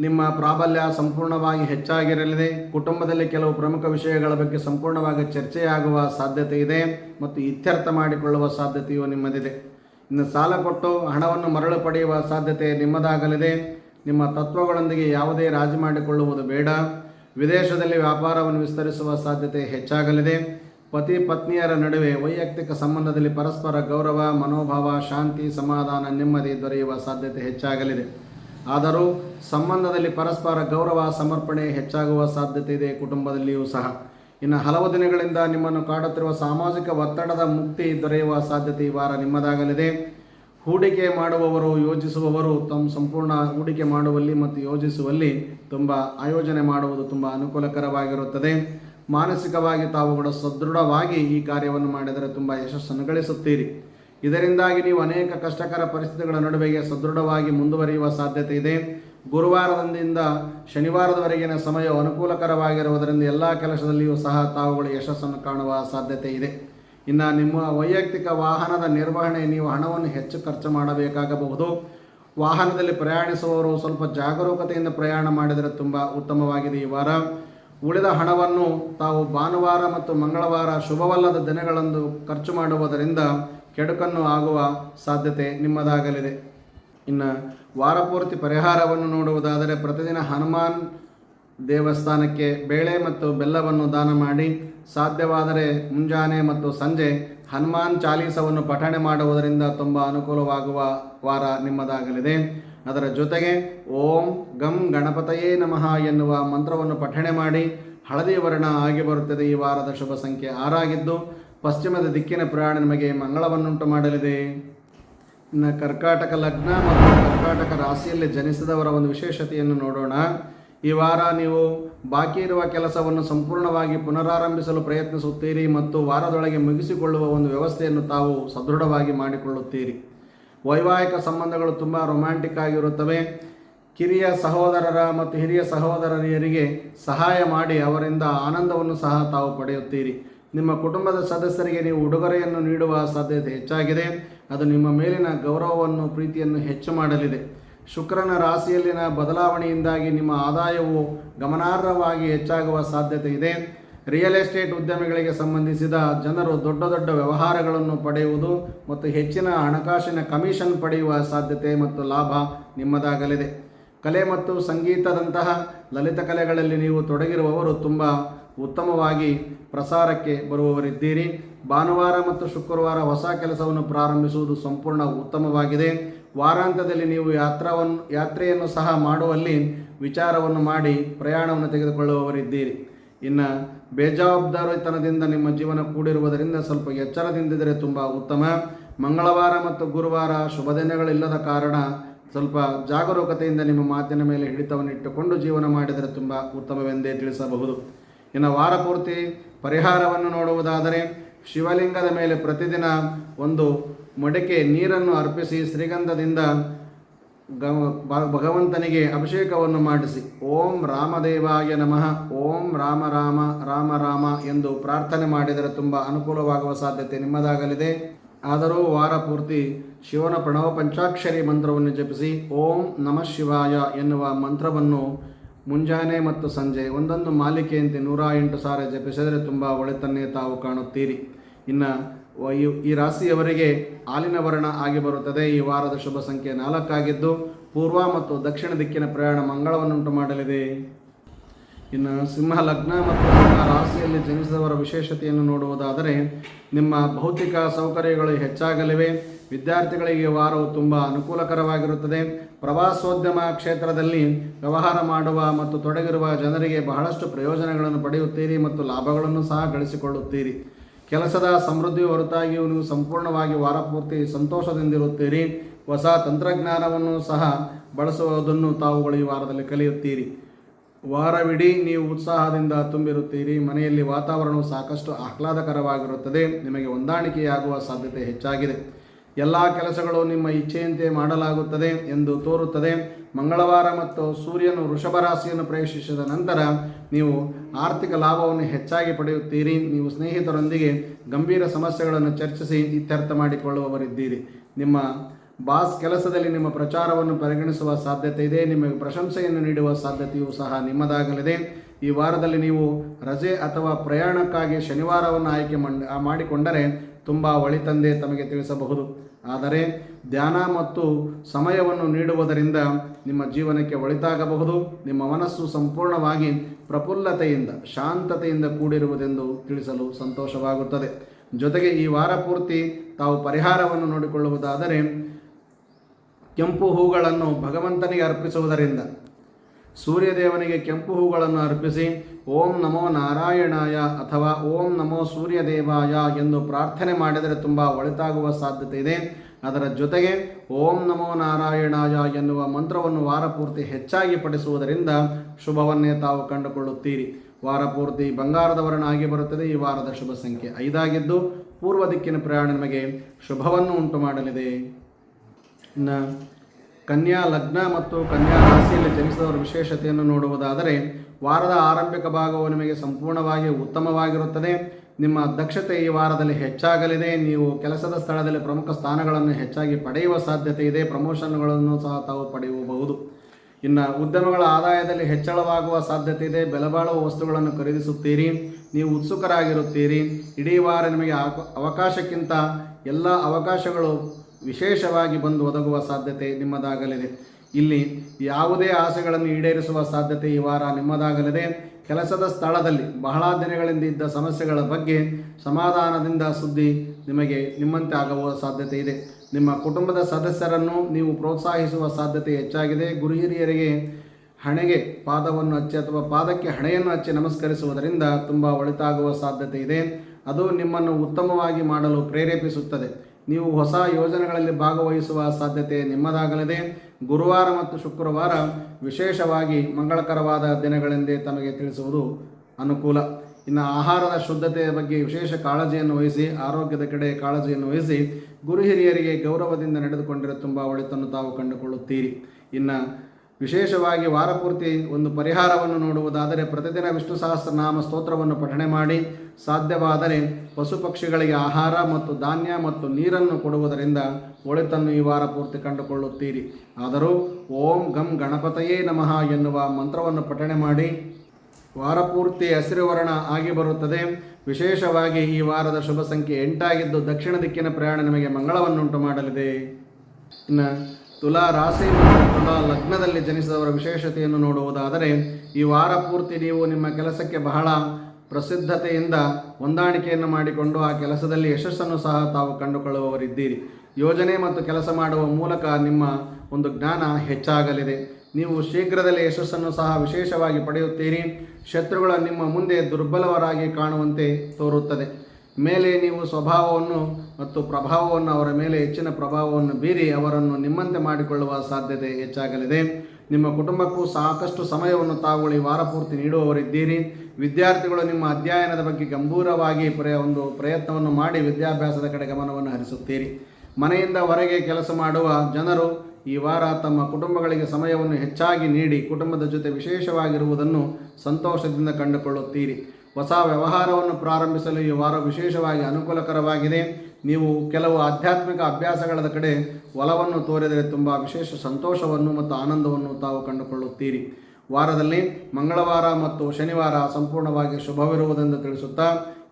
ನಿಮ್ಮ ಪ್ರಾಬಲ್ಯ ಸಂಪೂರ್ಣವಾಗಿ ಹೆಚ್ಚಾಗಿರಲಿದೆ. ಕುಟುಂಬದಲ್ಲಿ ಕೆಲವು ಪ್ರಮುಖ ವಿಷಯಗಳ ಬಗ್ಗೆ ಸಂಪೂರ್ಣವಾಗಿ ಚರ್ಚೆಯಾಗುವ ಸಾಧ್ಯತೆ ಇದೆ ಮತ್ತು ಇತ್ಯರ್ಥ ಮಾಡಿಕೊಳ್ಳುವ ಸಾಧ್ಯತೆಯು ನಿಮ್ಮದಿದೆ. ಇನ್ನು ಸಾಲ ಕೊಟ್ಟು ಹಣವನ್ನು ಮರಳು ಪಡೆಯುವ ಸಾಧ್ಯತೆ ನಿಮ್ಮದಾಗಲಿದೆ. ನಿಮ್ಮ ತತ್ವಗಳೊಂದಿಗೆ ಯಾವುದೇ ರಾಜಿ ಮಾಡಿಕೊಳ್ಳುವುದು ಬೇಡ. ವಿದೇಶದಲ್ಲಿ ವ್ಯಾಪಾರವನ್ನು ವಿಸ್ತರಿಸುವ ಸಾಧ್ಯತೆ ಹೆಚ್ಚಾಗಲಿದೆ. ಪತಿ ಪತ್ನಿಯರ ನಡುವೆ ವೈಯಕ್ತಿಕ ಸಂಬಂಧದಲ್ಲಿ ಪರಸ್ಪರ ಗೌರವ, ಮನೋಭಾವ, ಶಾಂತಿ, ಸಮಾಧಾನ, ನೆಮ್ಮದಿ ದೊರೆಯುವ ಸಾಧ್ಯತೆ ಹೆಚ್ಚಾಗಲಿದೆ. ಆದರೂ ಸಂಬಂಧದಲ್ಲಿ ಪರಸ್ಪರ ಗೌರವ, ಸಮರ್ಪಣೆ ಹೆಚ್ಚಾಗುವ ಸಾಧ್ಯತೆ ಇದೆ ಕುಟುಂಬದಲ್ಲಿಯೂ ಸಹ. ಇನ್ನು ಹಲವು ದಿನಗಳಿಂದ ನಿಮ್ಮನ್ನು ಕಾಡುತ್ತಿರುವ ಸಾಮಾಜಿಕ ಒತ್ತಡದ ಮುಕ್ತಿ ದೊರೆಯುವ ಸಾಧ್ಯತೆ ಈ ವಾರ ನಿಮ್ಮದಾಗಲಿದೆ. ಹೂಡಿಕೆ ಮಾಡುವವರು, ಯೋಜಿಸುವವರು ತಮ್ಮ ಸಂಪೂರ್ಣ ಹೂಡಿಕೆ ಮಾಡುವಲ್ಲಿ ಮತ್ತು ಯೋಜಿಸುವಲ್ಲಿ ತುಂಬ ಆಯೋಜನೆ ಮಾಡುವುದು ತುಂಬ ಅನುಕೂಲಕರವಾಗಿರುತ್ತದೆ. ಮಾನಸಿಕವಾಗಿ ತಾವುಗಳು ಸದೃಢವಾಗಿ ಈ ಕಾರ್ಯವನ್ನು ಮಾಡಿದರೆ ತುಂಬ ಯಶಸ್ಸನ್ನು ಗಳಿಸುತ್ತೀರಿ. ಇದರಿಂದಾಗಿ ನೀವು ಅನೇಕ ಕಷ್ಟಕರ ಪರಿಸ್ಥಿತಿಗಳ ನಡುವೆಗೆ ಸದೃಢವಾಗಿ ಮುಂದುವರಿಯುವ ಸಾಧ್ಯತೆ ಇದೆ. ಗುರುವಾರದಿಂದ ಶನಿವಾರದವರೆಗಿನ ಸಮಯವು ಅನುಕೂಲಕರವಾಗಿರುವುದರಿಂದ ಎಲ್ಲ ಕೆಲಸದಲ್ಲಿಯೂ ಸಹ ತಾವುಗಳು ಯಶಸ್ಸನ್ನು ಕಾಣುವ ಸಾಧ್ಯತೆ ಇದೆ. ಇನ್ನು ನಿಮ್ಮ ವೈಯಕ್ತಿಕ ವಾಹನದ ನಿರ್ವಹಣೆ, ನೀವು ಹಣವನ್ನು ಹೆಚ್ಚು ಖರ್ಚು ಮಾಡಬೇಕಾಗಬಹುದು. ವಾಹನದಲ್ಲಿ ಪ್ರಯಾಣಿಸುವವರು ಸ್ವಲ್ಪ ಜಾಗರೂಕತೆಯಿಂದ ಪ್ರಯಾಣ ಮಾಡಿದರೆ ತುಂಬ ಉತ್ತಮವಾಗಿದೆ ಈ ವಾರ. ಉಳಿದ ಹಣವನ್ನು ತಾವು ಭಾನುವಾರ ಮತ್ತು ಮಂಗಳವಾರ ಶುಭವಲ್ಲದ ದಿನಗಳಂದು ಖರ್ಚು ಮಾಡುವುದರಿಂದ ಕೆಡುಕನ್ನು ಆಗುವ ಸಾಧ್ಯತೆ ನಿಮ್ಮದಾಗಲಿದೆ. ಇನ್ನು ವಾರಪೂರ್ತಿ ಪರಿಹಾರವನ್ನು ನೋಡುವುದಾದರೆ ಪ್ರತಿದಿನ ಹನುಮಾನ್ ದೇವಸ್ಥಾನಕ್ಕೆ ಬೇಳೆ ಮತ್ತು ಬೆಲ್ಲವನ್ನು ದಾನ ಮಾಡಿ, ಸಾಧ್ಯವಾದರೆ ಮುಂಜಾನೆ ಮತ್ತು ಸಂಜೆ ಹನುಮಾನ್ ಚಾಲೀಸವನ್ನು ಪಠಣೆ ಮಾಡುವುದರಿಂದ ತುಂಬ ಅನುಕೂಲವಾಗುವ ವಾರ ನಿಮ್ಮದಾಗಲಿದೆ. ಅದರ ಜೊತೆಗೆ ಓಂ ಗಂ ಗಣಪತಯೇ ನಮಃ ಎನ್ನುವ ಮಂತ್ರವನ್ನು ಪಠಣೆ ಮಾಡಿ, ಹಳದಿ ವರ್ಣ ಆಗಿ ಬರುತ್ತದೆ ಈ ವಾರದ ಶುಭ ಸಂಖ್ಯೆ ಆರಾಗಿದ್ದು, ಪಶ್ಚಿಮದ ದಿಕ್ಕಿನ ಪ್ರಯಾಣ ನಿಮಗೆ ಮಂಗಳವನ್ನುಂಟು ಮಾಡಲಿದೆ. ಇನ್ನು ಕರ್ಕಾಟಕ ಲಗ್ನ ಮತ್ತು ಕರ್ಕಾಟಕ ರಾಶಿಯಲ್ಲಿ ಜನಿಸಿದವರ ಒಂದು ವಿಶೇಷತೆಯನ್ನು ನೋಡೋಣ. ಈ ವಾರ ನೀವು ಬಾಕಿ ಇರುವ ಕೆಲಸವನ್ನು ಸಂಪೂರ್ಣವಾಗಿ ಪುನರಾರಂಭಿಸಲು ಪ್ರಯತ್ನಿಸುತ್ತೀರಿ ಮತ್ತು ವಾರದೊಳಗೆ ಮುಗಿಸಿಕೊಳ್ಳುವ ಒಂದು ವ್ಯವಸ್ಥೆಯನ್ನು ತಾವು ಸದೃಢವಾಗಿ ಮಾಡಿಕೊಳ್ಳುತ್ತೀರಿ. ವೈವಾಹಿಕ ಸಂಬಂಧಗಳು ತುಂಬ ರೊಮ್ಯಾಂಟಿಕ್ ಆಗಿರುತ್ತವೆ. ಕಿರಿಯ ಸಹೋದರರ ಮತ್ತು ಹಿರಿಯ ಸಹೋದರರಿಯರಿಗೆ ಸಹಾಯ ಮಾಡಿ ಅವರಿಂದ ಆನಂದವನ್ನು ಸಹ ತಾವು ಪಡೆಯುತ್ತೀರಿ. ನಿಮ್ಮ ಕುಟುಂಬದ ಸದಸ್ಯರಿಗೆ ನೀವು ಉಡುಗೊರೆಯನ್ನು ನೀಡುವ ಸಾಧ್ಯತೆ ಹೆಚ್ಚಾಗಿದೆ. ಅದು ನಿಮ್ಮ ಮೇಲಿನ ಗೌರವವನ್ನು, ಪ್ರೀತಿಯನ್ನು ಹೆಚ್ಚು ಮಾಡಲಿದೆ. ಶುಕ್ರನ ರಾಶಿಯಲ್ಲಿನ ಬದಲಾವಣೆಯಿಂದಾಗಿ ನಿಮ್ಮ ಆದಾಯವು ಗಮನಾರ್ಹವಾಗಿ ಹೆಚ್ಚಾಗುವ ಸಾಧ್ಯತೆ ಇದೆ. ರಿಯಲ್ ಎಸ್ಟೇಟ್ ಉದ್ಯಮಿಗಳಿಗೆ ಸಂಬಂಧಿಸಿದ ಜನರು ದೊಡ್ಡ ದೊಡ್ಡ ವ್ಯವಹಾರಗಳನ್ನು ಪಡೆಯುವುದು ಮತ್ತು ಹೆಚ್ಚಿನ ಹಣಕಾಸಿನ ಕಮಿಷನ್ ಪಡೆಯುವ ಸಾಧ್ಯತೆ ಮತ್ತು ಲಾಭ ನಿಮ್ಮದಾಗಲಿದೆ. ಕಲೆ ಮತ್ತು ಸಂಗೀತದಂತಹ ಲಲಿತ ಕಲೆಗಳಲ್ಲಿ ನೀವು ತೊಡಗಿರುವವರು ತುಂಬ ಉತ್ತಮವಾಗಿ ಪ್ರಸಾರಕ್ಕೆ ಬರುವವರಿದ್ದೀರಿ. ಭಾನುವಾರ ಮತ್ತು ಶುಕ್ರವಾರ ಹೊಸ ಕೆಲಸವನ್ನು ಪ್ರಾರಂಭಿಸುವುದು ಸಂಪೂರ್ಣ ಉತ್ತಮವಾಗಿದೆ. ವಾರಾಂತ್ಯದಲ್ಲಿ ನೀವು ಯಾತ್ರವನ್ನು ಯಾತ್ರೆಯನ್ನು ಸಹ ಮಾಡುವಲ್ಲಿ ವಿಚಾರವನ್ನು ಮಾಡಿ ಪ್ರಯಾಣವನ್ನು ತೆಗೆದುಕೊಳ್ಳುವವರಿದ್ದೀರಿ. ಇನ್ನು ಬೇಜವಾಬ್ದಾರಿತನದಿಂದ ನಿಮ್ಮ ಜೀವನ ಕೂಡಿರುವುದರಿಂದ ಸ್ವಲ್ಪ ಎಚ್ಚರದಿಂದಿದ್ದರೆ ತುಂಬ ಉತ್ತಮ. ಮಂಗಳವಾರ ಮತ್ತು ಗುರುವಾರ ಶುಭ ದಿನಗಳಿಲ್ಲದ ಕಾರಣ ಸ್ವಲ್ಪ ಜಾಗರೂಕತೆಯಿಂದ ನಿಮ್ಮ ಮಾತಿನ ಮೇಲೆ ಹಿಡಿತವನ್ನು ಇಟ್ಟುಕೊಂಡು ಜೀವನ ಮಾಡಿದರೆ ತುಂಬ ಉತ್ತಮವೆಂದೇ ತಿಳಿಸಬಹುದು. ಇನ್ನು ವಾರಪೂರ್ತಿ ಪರಿಹಾರವನ್ನು ನೋಡುವುದಾದರೆ ಶಿವಲಿಂಗದ ಮೇಲೆ ಪ್ರತಿದಿನ ಒಂದು ಮಡಿಕೆ ನೀರನ್ನು ಅರ್ಪಿಸಿ ಶ್ರೀಗಂಧದಿಂದ ಭಗವಂತನಿಗೆ ಅಭಿಷೇಕವನ್ನು ಮಾಡಿಸಿ. ಓಂ ರಾಮದೇವಾಯ ನಮಃ. ಓಂ ರಾಮ ರಾಮ ರಾಮ ರಾಮ ಎಂದು ಪ್ರಾರ್ಥನೆ ಮಾಡಿದರೆ ತುಂಬ ಅನುಕೂಲವಾಗುವ ಸಾಧ್ಯತೆ ನಿಮ್ಮದಾಗಲಿದೆ. ಆದರೂ ವಾರ ಪೂರ್ತಿ ಶಿವನ ಪ್ರಣವ ಪಂಚಾಕ್ಷರಿ ಮಂತ್ರವನ್ನು ಜಪಿಸಿ ಓಂ ನಮಃ ಶಿವಾಯ ಎನ್ನುವ ಮಂತ್ರವನ್ನು ಮುಂಜಾನೆ ಮತ್ತು ಸಂಜೆ ಒಂದೊಂದು ಮಾಲಿಕೆಯಂತೆ ನೂರ ಎಂಟು ಸಾರಿ ಜಪಿಸಿದರೆ ತುಂಬ ಒಳಿತನ್ನೇ ತಾವು ಕಾಣುತ್ತೀರಿ. ಇನ್ನು ಈ ರಾಶಿಯವರಿಗೆ ಹಾಲಿನ ವರ್ಣ ಆಗಿ ಬರುತ್ತದೆ. ಈ ವಾರದ ಶುಭ ಸಂಖ್ಯೆ ನಾಲ್ಕಾಗಿದ್ದು, ಪೂರ್ವ ಮತ್ತು ದಕ್ಷಿಣ ದಿಕ್ಕಿನ ಪ್ರಯಾಣ ಮಂಗಳವನ್ನುಂಟು ಮಾಡಲಿದೆ. ಇನ್ನು ಸಿಂಹ ಲಗ್ನ ಮತ್ತು ಸಿಂಹ ರಾಶಿಯಲ್ಲಿ ಜನಿಸಿದವರ ವಿಶೇಷತೆಯನ್ನು ನೋಡುವುದಾದರೆ, ನಿಮ್ಮ ಭೌತಿಕ ಸೌಕರ್ಯಗಳು ಹೆಚ್ಚಾಗಲಿವೆ. ವಿದ್ಯಾರ್ಥಿಗಳಿಗೆ ವಾರವು ತುಂಬ ಅನುಕೂಲಕರವಾಗಿರುತ್ತದೆ. ಪ್ರವಾಸೋದ್ಯಮ ಕ್ಷೇತ್ರದಲ್ಲಿ ವ್ಯವಹಾರ ಮಾಡುವ ಮತ್ತು ತೊಡಗಿರುವ ಜನರಿಗೆ ಬಹಳಷ್ಟು ಪ್ರಯೋಜನಗಳನ್ನು ಪಡೆಯುತ್ತೀರಿ ಮತ್ತು ಲಾಭಗಳನ್ನು ಸಹ ಗಳಿಸಿಕೊಳ್ಳುತ್ತೀರಿ. ಕೆಲಸದ ಸಮೃದ್ಧಿ ಹೊರತಾಗಿಯೂ ನೀವು ಸಂಪೂರ್ಣವಾಗಿ ವಾರಪೂರ್ತಿ ಸಂತೋಷದಿಂದಿರುತ್ತೀರಿ. ಹೊಸ ತಂತ್ರಜ್ಞಾನವನ್ನು ಸಹ ಬಳಸುವುದನ್ನು ತಾವುಗಳು ಈ ವಾರದಲ್ಲಿ ಕಲಿಯುತ್ತೀರಿ. ವಾರವಿಡೀ ನೀವು ಉತ್ಸಾಹದಿಂದ ತುಂಬಿರುತ್ತೀರಿ. ಮನೆಯಲ್ಲಿ ವಾತಾವರಣವು ಸಾಕಷ್ಟು ಆಹ್ಲಾದಕರವಾಗಿರುತ್ತದೆ. ನಿಮಗೆ ಹೊಂದಾಣಿಕೆಯಾಗುವ ಸಾಧ್ಯತೆ ಹೆಚ್ಚಾಗಿದೆ. ಎಲ್ಲ ಕೆಲಸಗಳು ನಿಮ್ಮ ಇಚ್ಛೆಯಂತೆ ಮಾಡಲಾಗುತ್ತದೆ ಎಂದು ತೋರುತ್ತದೆ. ಮಂಗಳವಾರ ಮತ್ತು ಸೂರ್ಯನು ವೃಷಭ ರಾಶಿಯನ್ನು ಪ್ರವೇಶಿಸಿದ ನಂತರ ನೀವು ಆರ್ಥಿಕ ಲಾಭವನ್ನು ಹೆಚ್ಚಾಗಿ ಪಡೆಯುತ್ತೀರಿ. ನೀವು ಸ್ನೇಹಿತರೊಂದಿಗೆ ಗಂಭೀರ ಸಮಸ್ಯೆಗಳನ್ನು ಚರ್ಚಿಸಿ ಇತ್ಯರ್ಥ ಮಾಡಿಕೊಳ್ಳುವವರಿದ್ದೀರಿ. ನಿಮ್ಮ ಬಾಸ್ ಕೆಲಸದಲ್ಲಿ ನಿಮ್ಮ ಪ್ರಚಾರವನ್ನು ಪರಿಗಣಿಸುವ ಸಾಧ್ಯತೆ ಇದೆ. ನಿಮಗೆ ಪ್ರಶಂಸೆಯನ್ನು ನೀಡುವ ಸಾಧ್ಯತೆಯೂ ಸಹ ನಿಮ್ಮದಾಗಲಿದೆ. ಈ ವಾರದಲ್ಲಿ ನೀವು ರಜೆ ಅಥವಾ ಪ್ರಯಾಣಕ್ಕಾಗಿ ಶನಿವಾರವನ್ನು ಆಯ್ಕೆ ಮಂಡ್- ಮಾಡಿಕೊಂಡರೆ ತುಂಬ ಒಳಿತಂದೆ ತಮಗೆ ತಿಳಿಸಬಹುದು. ಆದರೆ ಧ್ಯಾನ ಮತ್ತು ಸಮಯವನ್ನು ನೀಡುವುದರಿಂದ ನಿಮ್ಮ ಜೀವನಕ್ಕೆ ಒಳಿತಾಗಬಹುದು. ನಿಮ್ಮ ಮನಸ್ಸು ಸಂಪೂರ್ಣವಾಗಿ ಪ್ರಫುಲ್ಲತೆಯಿಂದ, ಶಾಂತತೆಯಿಂದ ಕೂಡಿರುವುದೆಂದು ತಿಳಿಸಲು ಸಂತೋಷವಾಗುತ್ತದೆ. ಜೊತೆಗೆ ಈ ವಾರ ಪೂರ್ತಿ ತಾವು ಪರಿಹಾರವನ್ನು ನೋಡಿಕೊಳ್ಳುವುದಾದರೆ ಕೆಂಪು ಹೂಗಳನ್ನು ಭಗವಂತನಿಗೆ ಅರ್ಪಿಸುವುದರಿಂದ ಸೂರ್ಯದೇವನಿಗೆ ಕೆಂಪು ಹೂಗಳನ್ನು ಅರ್ಪಿಸಿ, ಓಂ ನಮೋ ನಾರಾಯಣಾಯ ಅಥವಾ ಓಂ ನಮೋ ಸೂರ್ಯದೇವಾಯ ಎಂದು ಪ್ರಾರ್ಥನೆ ಮಾಡಿದರೆ ತುಂಬ ಒಳಿತಾಗುವ ಸಾಧ್ಯತೆ ಇದೆ. ಅದರ ಜೊತೆಗೆ ಓಂ ನಮೋ ನಾರಾಯಣಾಯ ಎನ್ನುವ ಮಂತ್ರವನ್ನು ವಾರಪೂರ್ತಿ ಹೆಚ್ಚಾಗಿ ಪಠಿಸುವುದರಿಂದ ಶುಭವನ್ನೇ ತಾವು ಕಂಡುಕೊಳ್ಳುತ್ತೀರಿ. ವಾರಪೂರ್ತಿ ಬಂಗಾರದ ವರ್ಣ ಆಗಿ ಬರುತ್ತದೆ. ಈ ವಾರದ ಶುಭ ಸಂಖ್ಯೆ ಐದಾಗಿದ್ದು, ಪೂರ್ವ ದಿಕ್ಕಿನ ಪ್ರಯಾಣ ನಿಮಗೆ ಶುಭವನ್ನು ಉಂಟು ಮಾಡಲಿದೆ. ಇನ್ನು ಕನ್ಯಾ ಲಗ್ನ ಮತ್ತು ಕನ್ಯಾ ರಾಶಿಯಲ್ಲಿ ಜನಿಸಿದವರ ವಿಶೇಷತೆಯನ್ನು ನೋಡುವುದಾದರೆ, ವಾರದ ಆರಂಭಿಕ ಭಾಗವು ನಿಮಗೆ ಸಂಪೂರ್ಣವಾಗಿ ಉತ್ತಮವಾಗಿರುತ್ತದೆ. ನಿಮ್ಮ ದಕ್ಷತೆ ಈ ವಾರದಲ್ಲಿ ಹೆಚ್ಚಾಗಲಿದೆ. ನೀವು ಕೆಲಸದ ಸ್ಥಳದಲ್ಲಿ ಪ್ರಮುಖ ಸ್ಥಾನಗಳನ್ನು ಹೆಚ್ಚಾಗಿ ಪಡೆಯುವ ಸಾಧ್ಯತೆ ಇದೆ. ಪ್ರಮೋಷನ್ಗಳನ್ನು ಸಹ ತಾವು ಪಡೆಯಬಹುದು. ಇನ್ನು ಉದ್ಯಮಗಳ ಆದಾಯದಲ್ಲಿ ಹೆಚ್ಚಳವಾಗುವ ಸಾಧ್ಯತೆ ಇದೆ. ಬೆಲೆಬಾಳುವ ವಸ್ತುಗಳನ್ನು ಖರೀದಿಸುತ್ತೀರಿ. ನೀವು ಉತ್ಸುಕರಾಗಿರುತ್ತೀರಿ. ಇಡೀ ವಾರ ನಿಮಗೆ ಅವಕಾಶಕ್ಕಿಂತ ಎಲ್ಲ ಅವಕಾಶಗಳು ವಿಶೇಷವಾಗಿ ಬಂದು ಒದಗುವ ಸಾಧ್ಯತೆ ನಿಮ್ಮದಾಗಲಿದೆ. ಇಲ್ಲಿ ಯಾವುದೇ ಆಸೆಗಳನ್ನು ಈಡೇರಿಸುವ ಸಾಧ್ಯತೆ ಈ ವಾರ ನಿಮ್ಮದಾಗಲಿದೆ. ಕೆಲಸದ ಸ್ಥಳದಲ್ಲಿ ಬಹಳ ದಿನಗಳಿಂದ ಇದ್ದ ಸಮಸ್ಯೆಗಳ ಬಗ್ಗೆ ಸಮಾಧಾನದಿಂದ ಸುದ್ದಿ ನಿಮಗೆ ನಿಮ್ಮಂತೆ ಆಗುವ ಸಾಧ್ಯತೆ ಇದೆ. ನಿಮ್ಮ ಕುಟುಂಬದ ಸದಸ್ಯರನ್ನು ನೀವು ಪ್ರೋತ್ಸಾಹಿಸುವ ಸಾಧ್ಯತೆ ಹೆಚ್ಚಾಗಿದೆ. ಗುರು ಹಿರಿಯರಿಗೆ ಹಣೆಗೆ ಪಾದವನ್ನು ಹಚ್ಚಿ ಅಥವಾ ಪಾದಕ್ಕೆ ಹಣೆಯನ್ನು ಹಚ್ಚಿ ನಮಸ್ಕರಿಸುವುದರಿಂದ ತುಂಬ ಒಳಿತಾಗುವ ಸಾಧ್ಯತೆ ಇದೆ. ಅದು ನಿಮ್ಮನ್ನು ಉತ್ತಮವಾಗಿ ಮಾಡಲು ಪ್ರೇರೇಪಿಸುತ್ತದೆ. ನೀವು ಹೊಸ ಯೋಜನೆಗಳಲ್ಲಿ ಭಾಗವಹಿಸುವ ಸಾಧ್ಯತೆ ನಿಮ್ಮದಾಗಲಿದೆ. ಗುರುವಾರ ಮತ್ತು ಶುಕ್ರವಾರ ವಿಶೇಷವಾಗಿ ಮಂಗಳಕರವಾದ ದಿನಗಳೆಂದೇ ತಮಗೆ ತಿಳಿಸುವುದು ಅನುಕೂಲ. ಇನ್ನು ಆಹಾರದ ಶುದ್ಧತೆಯ ಬಗ್ಗೆ ವಿಶೇಷ ಕಾಳಜಿಯನ್ನು ವಹಿಸಿ, ಆರೋಗ್ಯದ ಕಡೆ ಕಾಳಜಿಯನ್ನು ವಹಿಸಿ, ಗುರು ಹಿರಿಯರಿಗೆ ಗೌರವದಿಂದ ನಡೆದುಕೊಂಡಿರೋ ತುಂಬ ಒಳಿತನ್ನು ತಾವು ಕಂಡುಕೊಳ್ಳುತ್ತೀರಿ. ಇನ್ನು ವಿಶೇಷವಾಗಿ ವಾರಪೂರ್ತಿ ಒಂದು ಪರಿಹಾರವನ್ನು ನೋಡುವುದಾದರೆ ಪ್ರತಿದಿನ ವಿಷ್ಣು ಸಹಸ್ರನಾಮ ಸ್ತೋತ್ರವನ್ನು ಪಠಣೆ ಮಾಡಿ ಸಾಧ್ಯವಾದರೆ ಪಶು ಪಕ್ಷಿಗಳಿಗೆ ಆಹಾರ ಮತ್ತು ಧಾನ್ಯ ಮತ್ತು ನೀರನ್ನು ಕೊಡುವುದರಿಂದ ಒಳಿತನ್ನು ಈ ವಾರ ಪೂರ್ತಿ ಕಂಡುಕೊಳ್ಳುತ್ತೀರಿ. ಆದರೂ ಓಂ ಗಂ ಗಣಪತಯೇ ನಮಃ ಎನ್ನುವ ಮಂತ್ರವನ್ನು ಪಠಣೆ ಮಾಡಿ ವಾರಪೂರ್ತಿ ಹಸಿರು ವರ್ಣ ಆಗಿ ಬರುತ್ತದೆ. ವಿಶೇಷವಾಗಿ ಈ ವಾರದ ಶುಭ ಸಂಖ್ಯೆ ಎಂಟಾಗಿದ್ದು ದಕ್ಷಿಣ ದಿಕ್ಕಿನ ಪ್ರಯಾಣ ನಿಮಗೆ ಮಂಗಳವನ್ನುಂಟು ಮಾಡಲಿದೆ. ಇನ್ನು ತುಲಾ ರಾಶಿ ತುಲಾ ಲಗ್ನದಲ್ಲಿ ಜನಿಸಿದವರ ವಿಶೇಷತೆಯನ್ನು ನೋಡುವುದಾದರೆ ಈ ವಾರ ಪೂರ್ತಿ ನೀವು ನಿಮ್ಮ ಕೆಲಸಕ್ಕೆ ಬಹಳ ಪ್ರಸಿದ್ಧತೆಯಿಂದ ಹೊಂದಾಣಿಕೆಯನ್ನು ಮಾಡಿಕೊಂಡು ಆ ಕೆಲಸದಲ್ಲಿ ಯಶಸ್ಸನ್ನು ಸಹ ತಾವು ಕಂಡುಕೊಳ್ಳುವವರಿದ್ದೀರಿ. ಯೋಜನೆ ಮತ್ತು ಕೆಲಸ ಮಾಡುವ ಮೂಲಕ ನಿಮ್ಮ ಒಂದು ಜ್ಞಾನ ಹೆಚ್ಚಾಗಲಿದೆ. ನೀವು ಶೀಘ್ರದಲ್ಲೇ ಯಶಸ್ಸನ್ನು ಸಹ ವಿಶೇಷವಾಗಿ ಪಡೆಯುತ್ತೀರಿ. ಶತ್ರುಗಳ ನಿಮ್ಮ ಮುಂದೆ ದುರ್ಬಲವರಾಗಿ ಕಾಣುವಂತೆ ತೋರುತ್ತದೆ. ಮೇಲೆ ನೀವು ಸ್ವಭಾವವನ್ನು ಮತ್ತು ಪ್ರಭಾವವನ್ನು ಅವರ ಮೇಲೆ ಹೆಚ್ಚಿನ ಪ್ರಭಾವವನ್ನು ಬೀರಿ ಅವರನ್ನು ನಿಮ್ಮಂತೆ ಮಾಡಿಕೊಳ್ಳುವ ಸಾಧ್ಯತೆ ಹೆಚ್ಚಾಗಲಿದೆ. ನಿಮ್ಮ ಕುಟುಂಬಕ್ಕೂ ಸಾಕಷ್ಟು ಸಮಯವನ್ನು ತಾವುಗಳು ಈ ವಾರ ಪೂರ್ತಿ ನೀಡುವವರಿದ್ದೀರಿ. ವಿದ್ಯಾರ್ಥಿಗಳು ನಿಮ್ಮ ಅಧ್ಯಯನದ ಬಗ್ಗೆ ಗಂಭೀರವಾಗಿ ಪ್ರಯ ಒಂದು ಪ್ರಯತ್ನವನ್ನು ಮಾಡಿ ವಿದ್ಯಾಭ್ಯಾಸದ ಕಡೆ ಗಮನವನ್ನು ಹರಿಸುತ್ತೀರಿ. ಮನೆಯಿಂದ ಹೊರಗೆ ಕೆಲಸ ಮಾಡುವ ಜನರು ಈ ವಾರ ತಮ್ಮ ಕುಟುಂಬಗಳಿಗೆ ಸಮಯವನ್ನು ಹೆಚ್ಚಾಗಿ ನೀಡಿ ಕುಟುಂಬದ ಜೊತೆ ವಿಶೇಷವಾಗಿರುವುದನ್ನು ಸಂತೋಷದಿಂದ ಕಂಡುಕೊಳ್ಳುತ್ತೀರಿ. ಹೊಸ ವ್ಯವಹಾರವನ್ನು ಪ್ರಾರಂಭಿಸಲು ಈ ವಾರ ವಿಶೇಷವಾಗಿ ಅನುಕೂಲಕರವಾಗಿದೆ. ನೀವು ಕೆಲವು ಆಧ್ಯಾತ್ಮಿಕ ಅಭ್ಯಾಸಗಳ ಕಡೆ ಒಲವನ್ನು ತೋರಿದರೆ ತುಂಬ ವಿಶೇಷ ಸಂತೋಷವನ್ನು ಮತ್ತು ಆನಂದವನ್ನು ತಾವು ಕಂಡುಕೊಳ್ಳುತ್ತೀರಿ. ವಾರದಲ್ಲಿ ಮಂಗಳವಾರ ಮತ್ತು ಶನಿವಾರ ಸಂಪೂರ್ಣವಾಗಿ ಶುಭವಿರುವುದೆಂದು ತಿಳಿಸುತ್ತಾ,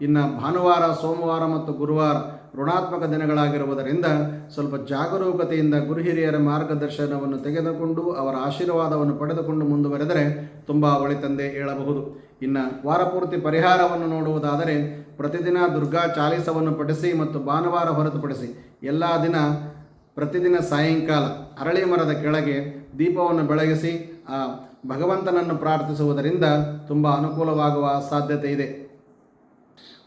ಇನ್ನು ಭಾನುವಾರ, ಸೋಮವಾರ ಮತ್ತು ಗುರುವಾರ ಋಣಾತ್ಮಕ ದಿನಗಳಾಗಿರುವುದರಿಂದ ಸ್ವಲ್ಪ ಜಾಗರೂಕತೆಯಿಂದ ಗುರು ಹಿರಿಯರ ಮಾರ್ಗದರ್ಶನವನ್ನು ತೆಗೆದುಕೊಂಡು ಅವರ ಆಶೀರ್ವಾದವನ್ನು ಪಡೆದುಕೊಂಡು ಮುಂದುವರೆದರೆ ತುಂಬ ಒಳಿತಂದೆ ಹೇಳಬಹುದು. ಇನ್ನು ವಾರಪೂರ್ತಿ ಪರಿಹಾರವನ್ನು ನೋಡುವುದಾದರೆ ಪ್ರತಿದಿನ ದುರ್ಗಾ ಚಾಲೀಸವನ್ನು ಪಠಿಸಿ ಮತ್ತು ಭಾನುವಾರ ಹೊರತುಪಡಿಸಿ ಎಲ್ಲ ದಿನ ಪ್ರತಿದಿನ ಸಾಯಂಕಾಲ ಅರಳಿ ಮರದ ಕೆಳಗೆ ದೀಪವನ್ನು ಬೆಳಗಿಸಿ, ಆ, ಭಗವಂತನನ್ನು ಪ್ರಾರ್ಥಿಸುವುದರಿಂದ ತುಂಬ ಅನುಕೂಲವಾಗುವ ಸಾಧ್ಯತೆ ಇದೆ.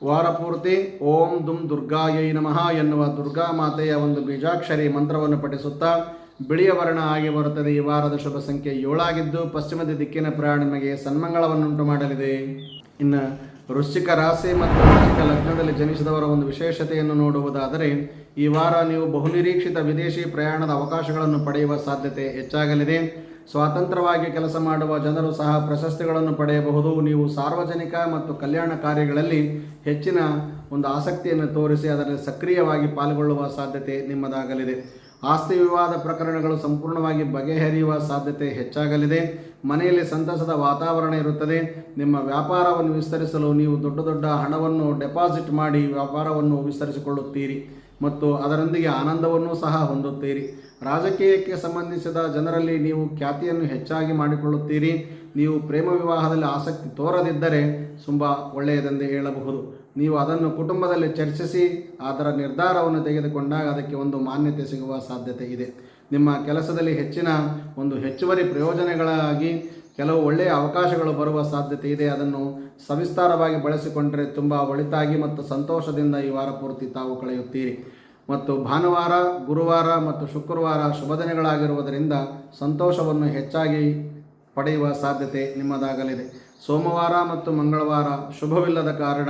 ವಾರಪೂರ್ತಿ ಓಂ ದುಂ ದುರ್ಗಾಯೈ ನಮಃ ಎನ್ನುವ ದುರ್ಗಾ ಮಾತೆಯ ಒಂದು ಬೀಜಾಕ್ಷರಿ ಮಂತ್ರವನ್ನು ಪಠಿಸುತ್ತಾ ಬಿಳಿಯ ವರ್ಣ ಆಗಿ ಬರುತ್ತದೆ. ಈ ವಾರದ ಶುಭ ಸಂಖ್ಯೆ ಏಳಾಗಿದ್ದು, ಪಶ್ಚಿಮದ ದಿಕ್ಕಿನ ಪ್ರಯಾಣ ನಿಮಗೆ ಸನ್ಮಂಗಳವನ್ನುಂಟು ಮಾಡಲಿದೆ. ಇನ್ನು ವೃಶ್ಚಿಕ ರಾಶಿ ಮತ್ತು ವೃಶ್ಚಿಕ ಲಗ್ನದಲ್ಲಿ ಜನಿಸಿದವರ ಒಂದು ವಿಶೇಷತೆಯನ್ನು ನೋಡುವುದಾದರೆ, ಈ ವಾರ ನೀವು ಬಹುನಿರೀಕ್ಷಿತ ವಿದೇಶಿ ಪ್ರಯಾಣದ ಅವಕಾಶಗಳನ್ನು ಪಡೆಯುವ ಸಾಧ್ಯತೆ ಹೆಚ್ಚಾಗಲಿದೆ. ಸ್ವಾತಂತ್ರ್ಯವಾಗಿ ಕೆಲಸ ಮಾಡುವ ಜನರು ಸಹ ಪ್ರಶಸ್ತಿಗಳನ್ನು ಪಡೆಯಬಹುದು. ನೀವು ಸಾರ್ವಜನಿಕ ಮತ್ತು ಕಲ್ಯಾಣ ಕಾರ್ಯಗಳಲ್ಲಿ ಹೆಚ್ಚಿನ ಒಂದು ಆಸಕ್ತಿಯನ್ನು ತೋರಿಸಿ ಅದರಲ್ಲಿ ಸಕ್ರಿಯವಾಗಿ ಪಾಲ್ಗೊಳ್ಳುವ ಸಾಧ್ಯತೆ ನಿಮ್ಮದಾಗಲಿದೆ. ಆಸ್ತಿ ವಿವಾದ ಪ್ರಕರಣಗಳು ಸಂಪೂರ್ಣವಾಗಿ ಬಗೆಹರಿಯುವ ಸಾಧ್ಯತೆ ಹೆಚ್ಚಾಗಲಿದೆ. ಮನೆಯಲ್ಲಿ ಸಂತಸದ ವಾತಾವರಣ ಇರುತ್ತದೆ. ನಿಮ್ಮ ವ್ಯಾಪಾರವನ್ನು ವಿಸ್ತರಿಸಲು ನೀವು ದೊಡ್ಡ ದೊಡ್ಡ ಹಣವನ್ನು ಡೆಪಾಸಿಟ್ ಮಾಡಿ ವ್ಯಾಪಾರವನ್ನು ವಿಸ್ತರಿಸಿಕೊಳ್ಳುತ್ತೀರಿ ಮತ್ತು ಅದರೊಂದಿಗೆ ಆನಂದವನ್ನು ಸಹ ಹೊಂದುತ್ತೀರಿ. ರಾಜಕೀಯಕ್ಕೆ ಸಂಬಂಧಿಸಿದ ಜನರಲ್ಲಿ ನೀವು ಖ್ಯಾತಿಯನ್ನು ಹೆಚ್ಚಾಗಿ ಮಾಡಿಕೊಳ್ಳುತ್ತೀರಿ. ನೀವು ಪ್ರೇಮ ವಿವಾಹದಲ್ಲಿ ಆಸಕ್ತಿ ತೋರದಿದ್ದರೆ ತುಂಬ ಒಳ್ಳೆಯದೆಂದು ಹೇಳಬಹುದು. ನೀವು ಅದನ್ನು ಕುಟುಂಬದಲ್ಲಿ ಚರ್ಚಿಸಿ, ಅದರ ನಿರ್ಧಾರವನ್ನು ತೆಗೆದುಕೊಂಡಾಗ ಅದಕ್ಕೆ ಒಂದು ಮಾನ್ಯತೆ ಸಿಗುವ ಸಾಧ್ಯತೆ ಇದೆ. ನಿಮ್ಮ ಕೆಲಸದಲ್ಲಿ ಹೆಚ್ಚಿನ ಒಂದು ಹೆಚ್ಚುವರಿ ಪ್ರಯೋಜನಗಳಾಗಿ ಕೆಲವು ಒಳ್ಳೆಯ ಅವಕಾಶಗಳು ಬರುವ ಸಾಧ್ಯತೆ ಇದೆ. ಅದನ್ನು ಸವಿಸ್ತಾರವಾಗಿ ಬಳಸಿಕೊಂಡರೆ ತುಂಬ ಒಳಿತಾಗಿ ಮತ್ತು ಸಂತೋಷದಿಂದ ಈ ವಾರ ಪೂರ್ತಿ ತಾವು ಕಳೆಯುತ್ತೀರಿ. ಮತ್ತು ಭಾನುವಾರ, ಗುರುವಾರ ಮತ್ತು ಶುಕ್ರವಾರ ಶುಭ ದಿನಗಳಾಗಿರುವುದರಿಂದ ಸಂತೋಷವನ್ನು ಹೆಚ್ಚಾಗಿ ಪಡೆಯುವ ಸಾಧ್ಯತೆ ನಿಮ್ಮದಾಗಲಿದೆ. ಸೋಮವಾರ ಮತ್ತು ಮಂಗಳವಾರ ಶುಭವಿಲ್ಲದ ಕಾರಣ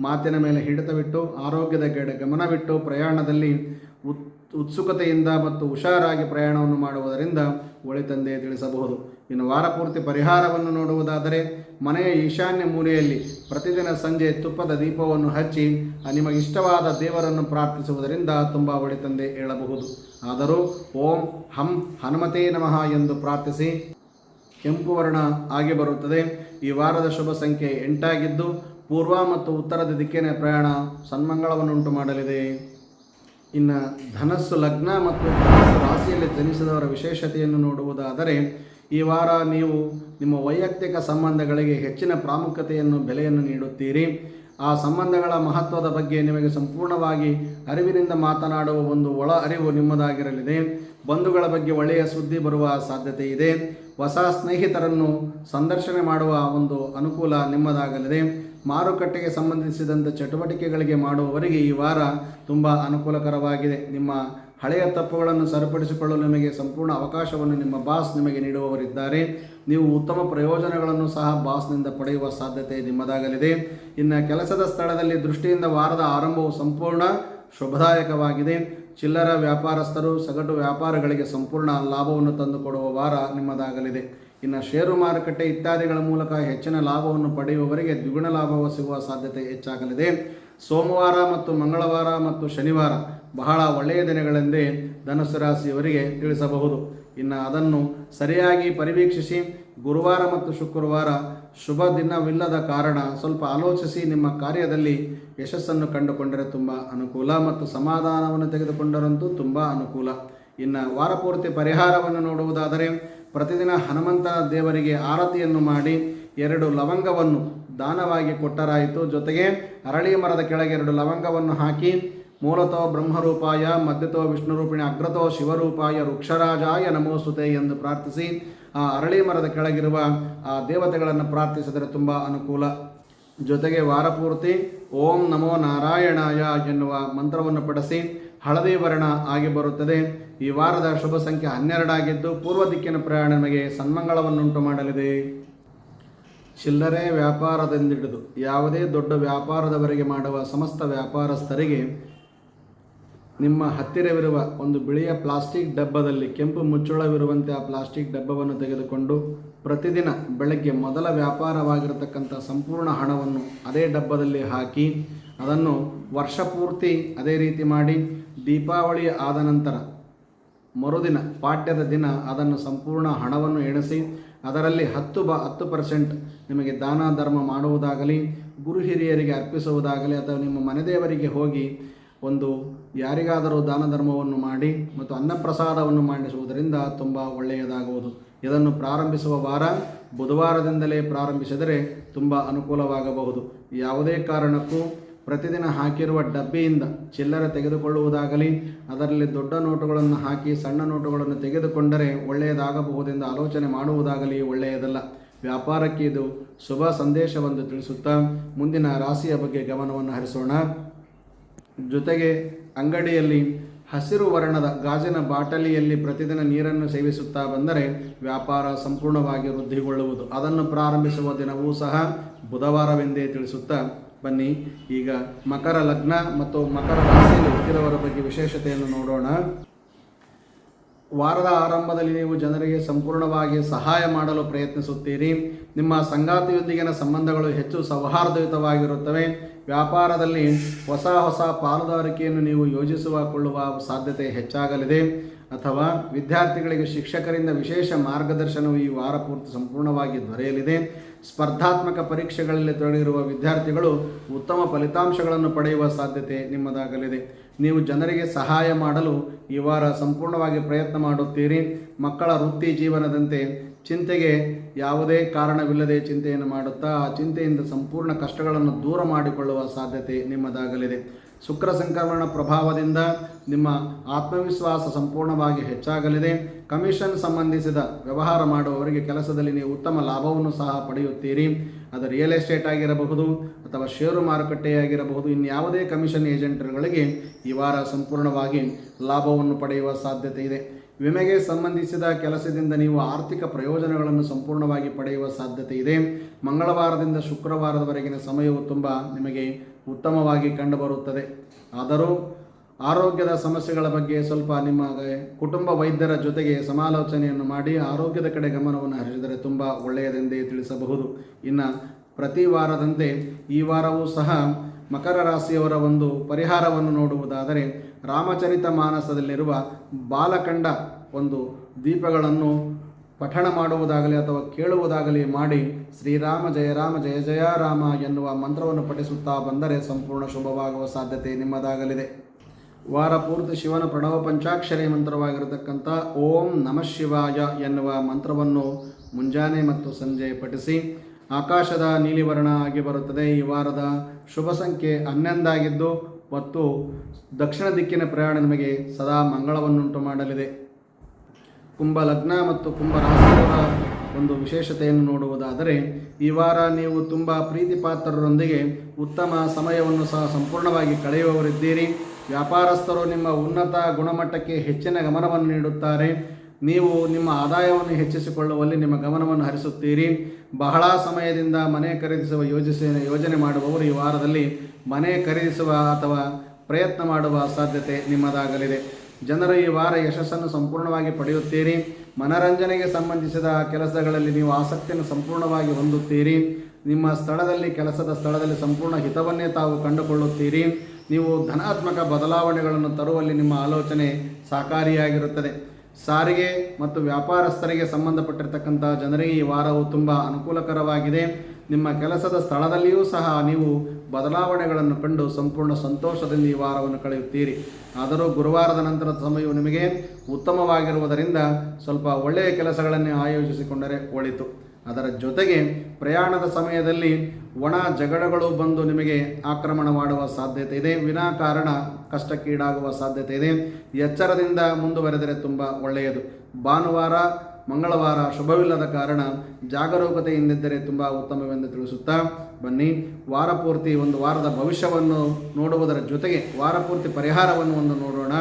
ಮಾತಿನ ಮೇಲೆ ಹಿಡಿತವಿಟ್ಟು, ಆರೋಗ್ಯದ ಕಡೆ ಗಮನವಿಟ್ಟು, ಪ್ರಯಾಣದಲ್ಲಿ ಉತ್, ಉತ್ಸುಕತೆಯಿಂದ ಮತ್ತು ಹುಷಾರಾಗಿ ಪ್ರಯಾಣವನ್ನು ಮಾಡುವುದರಿಂದ ಒಳಿತಂದೆ ತಿಳಿಸಬಹುದು. ಇನ್ನು ವಾರಪೂರ್ತಿ ಪರಿಹಾರವನ್ನು ನೋಡುವುದಾದರೆ, ಮನೆಯ ಈಶಾನ್ಯ ಮೂಲೆಯಲ್ಲಿ ಪ್ರತಿದಿನ ಸಂಜೆ ತುಪ್ಪದ ದೀಪವನ್ನು ಹಚ್ಚಿ, ನಿಮಗೆ ಇಷ್ಟವಾದ ದೇವರನ್ನು ಪ್ರಾರ್ಥಿಸುವುದರಿಂದ ತುಂಬ ಒಳಿತಂದೆ ಹೇಳಬಹುದು. ಆದರೂ, ಓಂ ಹಂ ಹನುಮತೇ ನಮಃ ಎಂದು ಪ್ರಾರ್ಥಿಸಿ, ಕೆಂಪು ವರ್ಣ ಆಗಿ ಬರುತ್ತದೆ. ಈ ವಾರದ ಶುಭ ಸಂಖ್ಯೆ ಎಂಟಾಗಿದ್ದು, ಪೂರ್ವ ಮತ್ತು ಉತ್ತರದ ದಿಕ್ಕಿನ ಪ್ರಯಾಣ ಸನ್ಮಂಗಳವನ್ನುಂಟು ಮಾಡಲಿದೆ. ಇನ್ನು ಧನಸ್ಸು ಲಗ್ನ ಮತ್ತು ಧನಸ್ಸು ರಾಶಿಯಲ್ಲಿ ಜನಿಸಿದವರ ವಿಶೇಷತೆಯನ್ನು ನೋಡುವುದಾದರೆ, ಈ ವಾರ ನೀವು ನಿಮ್ಮ ವೈಯಕ್ತಿಕ ಸಂಬಂಧಗಳಿಗೆ ಹೆಚ್ಚಿನ ಪ್ರಾಮುಖ್ಯತೆಯನ್ನು, ಬೆಲೆಯನ್ನು ನೀಡುತ್ತೀರಿ. ಆ ಸಂಬಂಧಗಳ ಮಹತ್ವದ ಬಗ್ಗೆ ನಿಮಗೆ ಸಂಪೂರ್ಣವಾಗಿ ಅರಿವಿನಿಂದ ಮಾತನಾಡುವ ಒಂದು ಒಳ ಅರಿವು ನಿಮ್ಮದಾಗಿರಲಿದೆ. ಬಂಧುಗಳ ಬಗ್ಗೆ ಒಳ್ಳೆಯ ಸುದ್ದಿ ಬರುವ ಸಾಧ್ಯತೆ ಇದೆ. ಹೊಸ ಸ್ನೇಹಿತರನ್ನು ಸಂದರ್ಶನೆ ಮಾಡುವ ಒಂದು ಅನುಕೂಲ ನಿಮ್ಮದಾಗಲಿದೆ. ಮಾರುಕಟ್ಟೆಗೆ ಸಂಬಂಧಿಸಿದಂಥ ಚಟುವಟಿಕೆಗಳಿಗೆ ಮಾಡುವವರಿಗೆ ಈ ವಾರ ತುಂಬ ಅನುಕೂಲಕರವಾಗಿದೆ. ನಿಮ್ಮ ಹಳೆಯ ತಪ್ಪುಗಳನ್ನು ಸರಿಪಡಿಸಿಕೊಳ್ಳಲು ನಿಮಗೆ ಸಂಪೂರ್ಣ ಅವಕಾಶವನ್ನು ನಿಮ್ಮ ಬಾಸ್ ನಿಮಗೆ ನೀಡುವವರಿದ್ದಾರೆ. ನೀವು ಉತ್ತಮ ಪ್ರಯೋಜನಗಳನ್ನು ಸಹ ಬಾಸ್ನಿಂದ ಪಡೆಯುವ ಸಾಧ್ಯತೆ ನಿಮ್ಮದಾಗಲಿದೆ. ಇನ್ನು ಕೆಲಸದ ಸ್ಥಳದಲ್ಲಿ ದೃಷ್ಟಿಯಿಂದ ವಾರದ ಆರಂಭವು ಸಂಪೂರ್ಣ ಶುಭದಾಯಕವಾಗಿದೆ. ಚಿಲ್ಲರ ವ್ಯಾಪಾರಸ್ಥರು ಸಗಟು ವ್ಯಾಪಾರಗಳಿಗೆ ಸಂಪೂರ್ಣ ಲಾಭವನ್ನು ತಂದುಕೊಡುವ ವಾರ ನಿಮ್ಮದಾಗಲಿದೆ. ಇನ್ನು ಷೇರು ಮಾರುಕಟ್ಟೆ ಇತ್ಯಾದಿಗಳ ಮೂಲಕ ಹೆಚ್ಚಿನ ಲಾಭವನ್ನು ಪಡೆಯುವವರಿಗೆ ದ್ವಿಗುಣ ಲಾಭವು ಸಿಗುವ ಸಾಧ್ಯತೆ ಹೆಚ್ಚಾಗಲಿದೆ. ಸೋಮವಾರ ಮತ್ತು ಮಂಗಳವಾರ ಮತ್ತು ಶನಿವಾರ ಬಹಳ ಒಳ್ಳೆಯ ದಿನಗಳೆಂದೇ ಧನುಸು ರಾಶಿಯವರಿಗೆ ತಿಳಿಸಬಹುದು. ಇನ್ನು ಅದನ್ನು ಸರಿಯಾಗಿ ಪರಿವೀಕ್ಷಿಸಿ ಗುರುವಾರ ಮತ್ತು ಶುಕ್ರವಾರ ಶುಭ ದಿನವಿಲ್ಲದ ಕಾರಣ ಸ್ವಲ್ಪ ಆಲೋಚಿಸಿ ನಿಮ್ಮ ಕಾರ್ಯದಲ್ಲಿ ಯಶಸ್ಸನ್ನು ಕಂಡುಕೊಂಡರೆ ತುಂಬ ಅನುಕೂಲ ಮತ್ತು ಸಮಾಧಾನವನ್ನು ತೆಗೆದುಕೊಂಡರಂತೂ ತುಂಬ ಅನುಕೂಲ. ಇನ್ನು ವಾರಪೂರ್ತಿ ಪರಿಹಾರವನ್ನು ನೋಡುವುದಾದರೆ ಪ್ರತಿದಿನ ಹನುಮಂತ ದೇವರಿಗೆ ಆರತಿಯನ್ನು ಮಾಡಿ ಎರಡು ಲವಂಗವನ್ನು ದಾನವಾಗಿ ಕೊಟ್ಟರಾಯಿತು. ಜೊತೆಗೆ ಅರಳಿ ಮರದ ಕೆಳಗೆ ಎರಡು ಲವಂಗವನ್ನು ಹಾಕಿ ಮೂಲತೋ ಬ್ರಹ್ಮರೂಪಾಯ ಮಧ್ಯತೋ ವಿಷ್ಣುರೂಪಿಣಿ, ಅಗ್ರತೋ ಶಿವರೂಪಾಯ, ವೃಕ್ಷರಾಜಾಯ ನಮೋಸುತೆ ಎಂದು ಪ್ರಾರ್ಥಿಸಿ ಆ ಅರಳಿ ಮರದ ಕೆಳಗಿರುವ ಆ ದೇವತೆಗಳನ್ನು ಪ್ರಾರ್ಥಿಸಿದರೆ ತುಂಬ ಅನುಕೂಲ. ಜೊತೆಗೆ ವಾರಪೂರ್ತಿ ಓಂ ನಮೋ ನಾರಾಯಣಾಯ ಎನ್ನುವ ಮಂತ್ರವನ್ನು ಪಡಿಸಿ ಹಳದಿ ವರ್ಣ ಆಗಿ ಬರುತ್ತದೆ. ಈ ವಾರದ ಶುಭ ಸಂಖ್ಯೆ ಹನ್ನೆರಡಾಗಿದ್ದು, ಪೂರ್ವ ದಿಕ್ಕಿನ ಪ್ರಯಾಣ ನಿಮಗೆ ಸನ್ಮಂಗಳವನ್ನುಂಟು ಮಾಡಲಿದೆ. ಚಿಲ್ಲರೆ ವ್ಯಾಪಾರದಿಂದಿಡಿದು, ಯಾವುದೇ ದೊಡ್ಡ ವ್ಯಾಪಾರದವರೆಗೆ ಮಾಡುವ ಸಮಸ್ತ ವ್ಯಾಪಾರಸ್ಥರಿಗೆ ನಿಮ್ಮ ಹತ್ತಿರವಿರುವ ಒಂದು ಬಿಳಿಯ ಪ್ಲಾಸ್ಟಿಕ್ ಡಬ್ಬದಲ್ಲಿ ಕೆಂಪು ಮುಚ್ಚುಳವಿರುವಂತೆ ಆ ಪ್ಲಾಸ್ಟಿಕ್ ಡಬ್ಬವನ್ನು ತೆಗೆದುಕೊಂಡು ಪ್ರತಿದಿನ ಬೆಳಗ್ಗೆ ಮೊದಲ ವ್ಯಾಪಾರವಾಗಿರತಕ್ಕಂಥ ಸಂಪೂರ್ಣ ಹಣವನ್ನು ಅದೇ ಡಬ್ಬದಲ್ಲಿ ಹಾಕಿ, ಅದನ್ನು ವರ್ಷಪೂರ್ತಿ ಅದೇ ರೀತಿ ಮಾಡಿ ದೀಪಾವಳಿ ಆದ ನಂತರ ಮರುದಿನ ಪಾಠ್ಯದ ದಿನ ಅದನ್ನು ಸಂಪೂರ್ಣ ಹಣವನ್ನು ಎಣಿಸಿ ಅದರಲ್ಲಿ ಹತ್ತು ಬ ಹತ್ತು ಪರ್ಸೆಂಟ್ ನಿಮಗೆ ದಾನ ಧರ್ಮ ಮಾಡುವುದಾಗಲಿ, ಗುರು ಹಿರಿಯರಿಗೆ ಅರ್ಪಿಸುವುದಾಗಲಿ ಅಥವಾ ನಿಮ್ಮ ಮನೆದೇವರಿಗೆ ಹೋಗಿ ಒಂದು ಯಾರಿಗಾದರೂ ದಾನ ಧರ್ಮವನ್ನು ಮಾಡಿ ಮತ್ತು ಅನ್ನಪ್ರಸಾದವನ್ನು ಮಾಡಿಸುವುದರಿಂದ ತುಂಬ ಒಳ್ಳೆಯದಾಗುವುದು. ಇದನ್ನು ಪ್ರಾರಂಭಿಸುವ ವಾರ ಬುಧವಾರದಿಂದಲೇ ಪ್ರಾರಂಭಿಸಿದರೆ ತುಂಬ ಅನುಕೂಲವಾಗಬಹುದು. ಯಾವುದೇ ಕಾರಣಕ್ಕೂ ಪ್ರತಿದಿನ ಹಾಕಿರುವ ಡಬ್ಬಿಯಿಂದ ಚಿಲ್ಲರೆ ತೆಗೆದುಕೊಳ್ಳುವುದಾಗಲಿ, ಅದರಲ್ಲಿ ದೊಡ್ಡ ನೋಟುಗಳನ್ನು ಹಾಕಿ ಸಣ್ಣ ನೋಟುಗಳನ್ನು ತೆಗೆದುಕೊಂಡರೆ ಒಳ್ಳೆಯದಾಗಬಹುದೆಂದು ಆಲೋಚನೆ ಮಾಡುವುದಾಗಲಿ ಒಳ್ಳೆಯದಲ್ಲ. ವ್ಯಾಪಾರಕ್ಕೆ ಇದು ಶುಭ ಸಂದೇಶವೆಂದು ತಿಳಿಸುತ್ತಾ ಮುಂದಿನ ರಾಶಿಯ ಬಗ್ಗೆ ಗಮನವನ್ನು ಹರಿಸೋಣ. ಜೊತೆಗೆ ಅಂಗಡಿಯಲ್ಲಿ ಹಸಿರು ವರ್ಣದ ಗಾಜಿನ ಬಾಟಲಿಯಲ್ಲಿ ಪ್ರತಿದಿನ ನೀರನ್ನು ಸೇವಿಸುತ್ತಾ ಬಂದರೆ ವ್ಯಾಪಾರ ಸಂಪೂರ್ಣವಾಗಿ ವೃದ್ಧಿಗೊಳ್ಳುವುದು. ಅದನ್ನು ಪ್ರಾರಂಭಿಸುವ ದಿನವೂ ಸಹ ಬುಧವಾರವೆಂದೇ ತಿಳಿಸುತ್ತಾ ಬನ್ನಿ. ಈಗ ಮಕರ ಲಗ್ನ ಮತ್ತು ಮಕರ ರಾಶಿಯಲ್ಲಿ ಹುಟ್ಟಿದವರ ಬಗ್ಗೆ ವಿಶೇಷತೆಯನ್ನು ನೋಡೋಣ. ವಾರದ ಆರಂಭದಲ್ಲಿ ನೀವು ಜನರಿಗೆ ಸಂಪೂರ್ಣವಾಗಿ ಸಹಾಯ ಮಾಡಲು ಪ್ರಯತ್ನಿಸುತ್ತೀರಿ. ನಿಮ್ಮ ಸಂಗಾತಿಯೊಂದಿಗಿನ ಸಂಬಂಧಗಳು ಹೆಚ್ಚು ಸೌಹಾರ್ದಯುತವಾಗಿರುತ್ತವೆ. ವ್ಯಾಪಾರದಲ್ಲಿ ಹೊಸ ಹೊಸ ಪಾಲುದಾರಿಕೆಯನ್ನು ನೀವು ಯೋಜಿಸುವ ಕೊಳ್ಳುವ ಸಾಧ್ಯತೆ ಹೆಚ್ಚಾಗಲಿದೆ. ಅಥವಾ ವಿದ್ಯಾರ್ಥಿಗಳಿಗೆ ಶಿಕ್ಷಕರಿಂದ ವಿಶೇಷ ಮಾರ್ಗದರ್ಶನವು ಈ ವಾರ ಪೂರ್ತಿ ಸಂಪೂರ್ಣವಾಗಿ ದೊರೆಯಲಿದೆ. ಸ್ಪರ್ಧಾತ್ಮಕ ಪರೀಕ್ಷೆಗಳಲ್ಲಿ ತೊಡಗಿರುವ ವಿದ್ಯಾರ್ಥಿಗಳು ಉತ್ತಮ ಫಲಿತಾಂಶಗಳನ್ನು ಪಡೆಯುವ ಸಾಧ್ಯತೆ ನಿಮ್ಮದಾಗಲಿದೆ. ನೀವು ಜನರಿಗೆ ಸಹಾಯ ಮಾಡಲು ಈ ವಾರ ಸಂಪೂರ್ಣವಾಗಿ ಪ್ರಯತ್ನ ಮಾಡುತ್ತೀರಿ. ಮಕ್ಕಳ ವೃತ್ತಿ ಜೀವನದಂತೆ ಚಿಂತೆಗೆ ಯಾವುದೇ ಕಾರಣವಿಲ್ಲದೆ ಚಿಂತೆಯನ್ನು ಮಾಡುತ್ತಾ ಆ ಚಿಂತೆಯಿಂದ ಸಂಪೂರ್ಣ ಕಷ್ಟಗಳನ್ನು ದೂರ ಮಾಡಿಕೊಳ್ಳುವ ಸಾಧ್ಯತೆ ನಿಮ್ಮದಾಗಲಿದೆ. ಶುಕ್ರ ಸಂಕ್ರಮಣ ಪ್ರಭಾವದಿಂದ ನಿಮ್ಮ ಆತ್ಮವಿಶ್ವಾಸ ಸಂಪೂರ್ಣವಾಗಿ ಹೆಚ್ಚಾಗಲಿದೆ. ಕಮಿಷನ್ ಸಂಬಂಧಿಸಿದ ವ್ಯವಹಾರ ಮಾಡುವವರಿಗೆ ಕೆಲಸದಲ್ಲಿ ನೀವು ಉತ್ತಮ ಲಾಭವನ್ನು ಸಹ ಪಡೆಯುತ್ತೀರಿ. ಅದು ರಿಯಲ್ ಎಸ್ಟೇಟ್ ಆಗಿರಬಹುದು ಅಥವಾ ಷೇರು ಮಾರುಕಟ್ಟೆಯಾಗಿರಬಹುದು. ಇನ್ಯಾವುದೇ ಕಮಿಷನ್ ಏಜೆಂಟ್ಗಳಿಗೆ ಈ ವಾರ ಸಂಪೂರ್ಣವಾಗಿ ಲಾಭವನ್ನು ಪಡೆಯುವ ಸಾಧ್ಯತೆ ಇದೆ. ವಿಮೆಗೆ ಸಂಬಂಧಿಸಿದ ಕೆಲಸದಿಂದ ನೀವು ಆರ್ಥಿಕ ಪ್ರಯೋಜನಗಳನ್ನು ಸಂಪೂರ್ಣವಾಗಿ ಪಡೆಯುವ ಸಾಧ್ಯತೆ ಇದೆ. ಮಂಗಳವಾರದಿಂದ ಶುಕ್ರವಾರದವರೆಗಿನ ಸಮಯವು ತುಂಬ ನಿಮಗೆ ಉತ್ತಮವಾಗಿ ಕಂಡುಬರುತ್ತದೆ. ಆದರೂ ಆರೋಗ್ಯದ ಸಮಸ್ಯೆಗಳ ಬಗ್ಗೆ ಸ್ವಲ್ಪ ನಿಮ್ಮ ಕುಟುಂಬ ವೈದ್ಯರ ಜೊತೆಗೆ ಸಮಾಲೋಚನೆಯನ್ನು ಮಾಡಿ ಆರೋಗ್ಯದ ಕಡೆ ಗಮನವನ್ನು ಹರಿಸಿದರೆ ತುಂಬ ಒಳ್ಳೆಯದೆಂದೇ ತಿಳಿಸಬಹುದು. ಇನ್ನು ಪ್ರತಿ ವಾರದಂತೆ ಈ ವಾರವೂ ಸಹ ಮಕರ ರಾಶಿಯವರ ಒಂದು ಪರಿಹಾರವನ್ನು ನೋಡುವುದಾದರೆ ರಾಮಚರಿತ ಮಾನಸದಲ್ಲಿರುವ ಬಾಲಕಂಡ ಒಂದು ದೀಪಗಳನ್ನು ಪಠಣ ಮಾಡುವುದಾಗಲಿ ಅಥವಾ ಕೇಳುವುದಾಗಲಿ ಮಾಡಿ ಶ್ರೀರಾಮ ಜಯ ರಾಮ ಜಯ ಜಯ ರಾಮ ಎನ್ನುವ ಮಂತ್ರವನ್ನು ಪಠಿಸುತ್ತಾ ಬಂದರೆ ಸಂಪೂರ್ಣ ಶುಭವಾಗುವ ಸಾಧ್ಯತೆ ನಿಮ್ಮದಾಗಲಿದೆ. ವಾರ ಪೂರ್ತಿ ಶಿವನ ಪ್ರಣವ ಪಂಚಾಕ್ಷರಿ ಮಂತ್ರವಾಗಿರತಕ್ಕಂಥ ಓಂ ನಮಃ ಶಿವಾಯ ಎನ್ನುವ ಮಂತ್ರವನ್ನು ಮುಂಜಾನೆ ಮತ್ತು ಸಂಜೆ ಪಠಿಸಿ ಆಕಾಶದ ನೀಲಿವರ್ಣ ಆಗಿ ಬರುತ್ತದೆ. ಈ ವಾರದ ಶುಭ ಸಂಖ್ಯೆ ಹನ್ನೊಂದಾಗಿದ್ದು ಮತ್ತು ದಕ್ಷಿಣ ದಿಕ್ಕಿನ ಪ್ರಯಾಣ ನಿಮಗೆ ಸದಾ ಮಂಗಳವನ್ನುಂಟು ಮಾಡಲಿದೆ. ಕುಂಭ ಲಗ್ನ ಮತ್ತು ಕುಂಭ ರಾಶಿಯವರ ಒಂದು ವಿಶೇಷತೆಯನ್ನು ನೋಡುವುದಾದರೆ, ಈ ವಾರ ನೀವು ತುಂಬ ಪ್ರೀತಿ ಪಾತ್ರರೊಂದಿಗೆ ಉತ್ತಮ ಸಮಯವನ್ನು ಸಹ ಸಂಪೂರ್ಣವಾಗಿ ಕಳೆಯುವವರಿದ್ದೀರಿ. ವ್ಯಾಪಾರಸ್ಥರು ನಿಮ್ಮ ಉನ್ನತ ಗುಣಮಟ್ಟಕ್ಕೆ ಹೆಚ್ಚಿನ ಗಮನವನ್ನು ನೀಡುತ್ತಾರೆ. ನೀವು ನಿಮ್ಮ ಆದಾಯವನ್ನು ಹೆಚ್ಚಿಸಿಕೊಳ್ಳುವಲ್ಲಿ ನಿಮ್ಮ ಗಮನವನ್ನು ಹರಿಸುತ್ತೀರಿ. ಬಹಳ ಸಮಯದಿಂದ ಮನೆ ಖರೀದಿಸುವ ಯೋಜಿಸಿ ಯೋಜನೆ ಮಾಡುವವರು ಈ ವಾರದಲ್ಲಿ ಮನೆ ಖರೀದಿಸುವ ಅಥವಾ ಪ್ರಯತ್ನ ಮಾಡುವ ಸಾಧ್ಯತೆ ನಿಮ್ಮದಾಗಲಿದೆ. ಜನರು ಈ ವಾರ ಯಶಸ್ಸನ್ನು ಸಂಪೂರ್ಣವಾಗಿ ಪಡೆಯುತ್ತೀರಿ. ಮನರಂಜನೆಗೆ ಸಂಬಂಧಿಸಿದ ಕೆಲಸಗಳಲ್ಲಿ ನೀವು ಆಸಕ್ತಿಯನ್ನು ಸಂಪೂರ್ಣವಾಗಿ ಹೊಂದುತ್ತೀರಿ. ನಿಮ್ಮ ಸ್ಥಳದಲ್ಲಿ, ಕೆಲಸದ ಸ್ಥಳದಲ್ಲಿ ಸಂಪೂರ್ಣ ಹಿತವನ್ನೇ ತಾವು ಕಂಡುಕೊಳ್ಳುತ್ತೀರಿ. ನೀವು ಧನಾತ್ಮಕ ಬದಲಾವಣೆಗಳನ್ನು ತರುವಲ್ಲಿ ನಿಮ್ಮ ಆಲೋಚನೆ ಸಹಕಾರಿಯಾಗಿರುತ್ತದೆ. ಸಾರಿಗೆ ಮತ್ತು ವ್ಯಾಪಾರಸ್ಥರಿಗೆ ಸಂಬಂಧಪಟ್ಟಿರ್ತಕ್ಕಂಥ ಜನರಿಗೆ ಈ ವಾರವು ತುಂಬ ಅನುಕೂಲಕರವಾಗಿದೆ. ನಿಮ್ಮ ಕೆಲಸದ ಸ್ಥಳದಲ್ಲಿಯೂ ಸಹ ನೀವು ಬದಲಾವಣೆಗಳನ್ನು ಕಂಡು ಸಂಪೂರ್ಣ ಸಂತೋಷದಿಂದ ಈ ವಾರವನ್ನು ಕಳೆಯುತ್ತೀರಿ. ಆದರೂ ಗುರುವಾರದ ನಂತರದ ಸಮಯವು ನಿಮಗೆ ಉತ್ತಮವಾಗಿರುವುದರಿಂದ ಸ್ವಲ್ಪ ಒಳ್ಳೆಯ ಕೆಲಸಗಳನ್ನೇ ಆಯೋಜಿಸಿಕೊಂಡರೆ ಒಳಿತು. ಅದರ ಜೊತೆಗೆ ಪ್ರಯಾಣದ ಸಮಯದಲ್ಲಿ ಒಣ ಜಗಳಗಳು ಬಂದು ನಿಮಗೆ ಆಕ್ರಮಣ ಮಾಡುವ ಸಾಧ್ಯತೆ ಇದೆ. ವಿನಾಕಾರಣ ಕಷ್ಟಕ್ಕೀಡಾಗುವ ಸಾಧ್ಯತೆ ಇದೆ. ಎಚ್ಚರದಿಂದ ಮುಂದುವರೆದರೆ ತುಂಬ ಒಳ್ಳೆಯದು. ಭಾನುವಾರ ಮಂಗಳವಾರ ಶುಭವಿಲ್ಲದ ಕಾರಣ ಜಾಗರೂಕತೆಯಿಂದಿದ್ದರೆ ತುಂಬ ಉತ್ತಮವೆಂದು ತಿಳಿಸುತ್ತಾ ಬನ್ನಿ. ವಾರಪೂರ್ತಿ ಒಂದು ವಾರದ ಭವಿಷ್ಯವನ್ನು ನೋಡುವುದರ ಜೊತೆಗೆ ವಾರಪೂರ್ತಿ ಪರಿಹಾರವನ್ನು ಒಂದು ನೋಡೋಣ.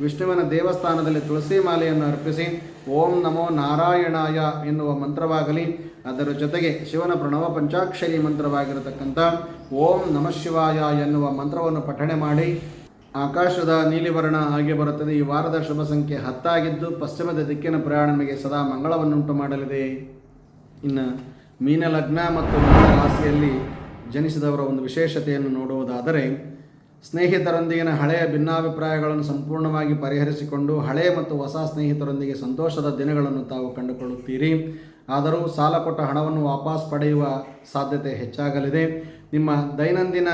ವಿಷ್ಣುವಿನ ದೇವಸ್ಥಾನದಲ್ಲಿ ತುಳಸಿ ಮಾಲೆಯನ್ನು ಅರ್ಪಿಸಿ ಓಂ ನಮೋ ನಾರಾಯಣಾಯ ಎನ್ನುವ ಮಂತ್ರವಾಗಲಿ, ಅದರ ಜೊತೆಗೆ ಶಿವನ ಪ್ರಣವ ಪಂಚಾಕ್ಷರಿ ಮಂತ್ರವಾಗಿರತಕ್ಕಂಥ ಓಂ ನಮಃ ಶಿವಾಯ ಎನ್ನುವ ಮಂತ್ರವನ್ನು ಪಠಣೆ ಮಾಡಿ ಆಕಾಶದ ನೀಲಿವರ್ಣ ಹಾಗೆ ಬರುತ್ತದೆ. ಈ ವಾರದ ಶುಭ ಸಂಖ್ಯೆ ಹತ್ತಾಗಿದ್ದು ಪಶ್ಚಿಮದ ದಿಕ್ಕಿನ ಪ್ರಯಾಣ ನಿಮಗೆ ಸದಾ ಮಂಗಳವನ್ನುಂಟು ಮಾಡಲಿದೆ. ಇನ್ನು ಮೀನ ಲಗ್ನ ಮತ್ತು ಮೀನ ರಾಶಿಯಲ್ಲಿ ಜನಿಸಿದವರ ಒಂದು ವಿಶೇಷತೆಯನ್ನು ನೋಡುವುದಾದರೆ, ಸ್ನೇಹಿತರೊಂದಿಗಿನ ಹಳೆಯ ಭಿನ್ನಾಭಿಪ್ರಾಯಗಳನ್ನು ಸಂಪೂರ್ಣವಾಗಿ ಪರಿಹರಿಸಿಕೊಂಡು ಹಳೆಯ ಮತ್ತು ಹೊಸ ಸ್ನೇಹಿತರೊಂದಿಗೆ ಸಂತೋಷದ ದಿನಗಳನ್ನು ತಾವು ಕಂಡುಕೊಳ್ಳುತ್ತೀರಿ. ಆದರೂ ಸಾಲ ಕೊಟ್ಟ ಹಣವನ್ನು ವಾಪಸ್ ಪಡೆಯುವ ಸಾಧ್ಯತೆ ಹೆಚ್ಚಾಗಲಿದೆ. ನಿಮ್ಮ ದೈನಂದಿನ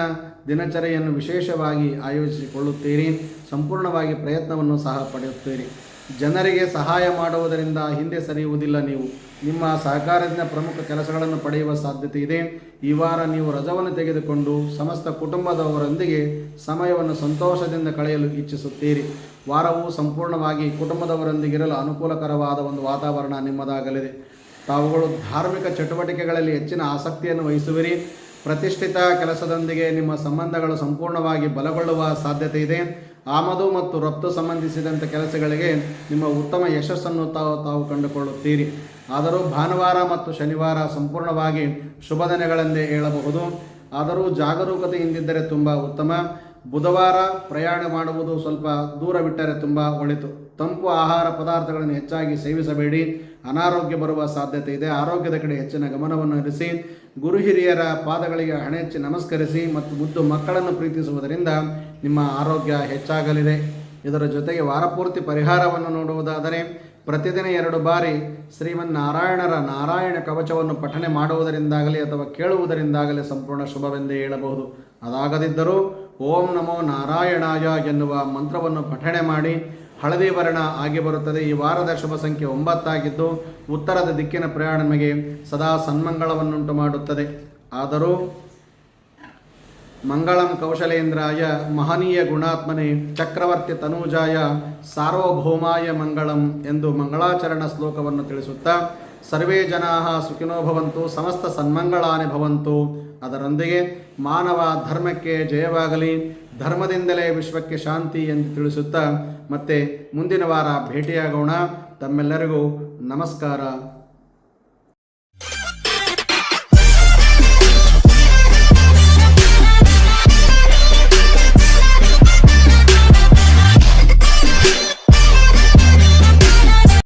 ದಿನಚರಿಯನ್ನು ವಿಶೇಷವಾಗಿ ಆಯೋಜಿಸಿಕೊಳ್ಳುತ್ತೀರಿ. ಸಂಪೂರ್ಣವಾಗಿ ಪ್ರಯತ್ನವನ್ನು ಸಹ ಪಡೆಯುತ್ತೀರಿ. ಜನರಿಗೆ ಸಹಾಯ ಮಾಡುವುದರಿಂದ ಹಿಂದೆ ಸರಿಯುವುದಿಲ್ಲ ನೀವು. ನಿಮ್ಮ ಸಹಕಾರದಿಂದ ಪ್ರಮುಖ ಕೆಲಸಗಳನ್ನು ಪಡೆಯುವ ಸಾಧ್ಯತೆ ಇದೆ. ಈ ವಾರ ನೀವು ರಜವನ್ನು ತೆಗೆದುಕೊಂಡು ಸಮಸ್ತ ಕುಟುಂಬದವರೊಂದಿಗೆ ಸಮಯವನ್ನು ಸಂತೋಷದಿಂದ ಕಳೆಯಲು ಇಚ್ಛಿಸುತ್ತೀರಿ. ವಾರವು ಸಂಪೂರ್ಣವಾಗಿ ಕುಟುಂಬದವರೊಂದಿಗಿರಲು ಅನುಕೂಲಕರವಾದ ಒಂದು ವಾತಾವರಣ ನಿಮ್ಮದಾಗಲಿದೆ. ತಾವುಗಳು ಧಾರ್ಮಿಕ ಚಟುವಟಿಕೆಗಳಲ್ಲಿ ಹೆಚ್ಚಿನ ಆಸಕ್ತಿಯನ್ನು ವಹಿಸುವಿರಿ. ಪ್ರತಿಷ್ಠಿತ ಕೆಲಸದೊಂದಿಗೆ ನಿಮ್ಮ ಸಂಬಂಧಗಳು ಸಂಪೂರ್ಣವಾಗಿ ಬಲಗೊಳ್ಳುವ ಸಾಧ್ಯತೆ ಇದೆ. ಆಮದು ಮತ್ತು ರಫ್ತು ಸಂಬಂಧಿಸಿದಂಥ ಕೆಲಸಗಳಿಗೆ ನಿಮ್ಮ ಉತ್ತಮ ಯಶಸ್ಸನ್ನು ತಾವು ತಾವು ಕಂಡುಕೊಳ್ಳುತ್ತೀರಿ. ಆದರೂ ಭಾನುವಾರ ಮತ್ತು ಶನಿವಾರ ಸಂಪೂರ್ಣವಾಗಿ ಶುಭ ದಿನಗಳೆಂದೇ ಹೇಳಬಹುದು. ಆದರೂ ಜಾಗರೂಕತೆಯಿಂದಿದ್ದರೆ ತುಂಬ ಉತ್ತಮ. ಬುಧವಾರ ಪ್ರಯಾಣ ಮಾಡುವುದು ಸ್ವಲ್ಪ ದೂರ ಬಿಟ್ಟರೆ ತುಂಬ ಒಳಿತು. ತಂಪು ಆಹಾರ ಪದಾರ್ಥಗಳನ್ನು ಹೆಚ್ಚಾಗಿ ಸೇವಿಸಬೇಡಿ. ಅನಾರೋಗ್ಯ ಬರುವ ಸಾಧ್ಯತೆ ಇದೆ. ಆರೋಗ್ಯದ ಕಡೆ ಹೆಚ್ಚಿನ ಗಮನವನ್ನು ಹರಿಸಿ ಗುರು ಹಿರಿಯರ ಪಾದಗಳಿಗೆ ಹಣೆಚ್ಚಿ ನಮಸ್ಕರಿಸಿ ಮತ್ತು ಮುದ್ದು ಮಕ್ಕಳನ್ನು ಪ್ರೀತಿಸುವುದರಿಂದ ನಿಮ್ಮ ಆರೋಗ್ಯ ಹೆಚ್ಚಾಗಲಿದೆ. ಇದರ ಜೊತೆಗೆ ವಾರಪೂರ್ತಿ ಪರಿಹಾರವನ್ನು ನೋಡುವುದಾದರೆ ಪ್ರತಿದಿನ ಎರಡು ಬಾರಿ ಶ್ರೀಮನ್ನಾರಾಯಣರ ನಾರಾಯಣ ಕವಚವನ್ನು ಪಠನೆ ಮಾಡುವುದರಿಂದಾಗಲಿ ಅಥವಾ ಕೇಳುವುದರಿಂದಾಗಲಿ ಸಂಪೂರ್ಣ ಶುಭವೆಂದೇ ಹೇಳಬಹುದು. ಅದಾಗದಿದ್ದರೂ ಓಂ ನಮೋ ನಾರಾಯಣಾಯ ಎನ್ನುವ ಮಂತ್ರವನ್ನು ಪಠಣೆ ಮಾಡಿ ಹಳದಿ ವರ್ಣ ಆಗಿ ಬರುತ್ತದೆ. ಈ ವಾರದ ಶುಭ ಸಂಖ್ಯೆ ಒಂಬತ್ತಾಗಿದ್ದು, ಉತ್ತರದ ದಿಕ್ಕಿನ ಪ್ರಯಾಣ ನಿಮಗೆ ಸದಾ ಸನ್ಮಂಗಳವನ್ನುಂಟು ಮಾಡುತ್ತದೆ. ಆದರೂ, ಮಂಗಳಂ ಕೌಶಲೇಂದ್ರಾಯ ಮಹನೀಯ ಗುಣಾತ್ಮನೆ ಚಕ್ರವರ್ತಿ ತನೂಜಾಯ ಸಾರ್ವಭೌಮಾಯ ಮಂಗಳಂ ಎಂದು ಮಂಗಳಾಚರಣ ಶ್ಲೋಕವನ್ನು ತಿಳಿಸುತ್ತಾ, ಸರ್ವೇ ಜನಾ ಸುಖಿನೋ ಭವಂತು, ಸಮಸ್ತ ಸನ್ಮಂಗಳಾನೆ ಭವಂತು ಅದರೊಂದಿಗೆ ಮಾನವ ಧರ್ಮಕ್ಕೆ ಜಯವಾಗಲಿ, ಧರ್ಮದಿಂದಲೇ ವಿಶ್ವಕ್ಕೆ ಶಾಂತಿ ಎಂದು ತಿಳಿಸುತ್ತಾ ಮತ್ತೆ ಮುಂದಿನ ವಾರ ಭೇಟಿಯಾಗೋಣ. ತಮ್ಮೆಲ್ಲರಿಗೂ ನಮಸ್ಕಾರ.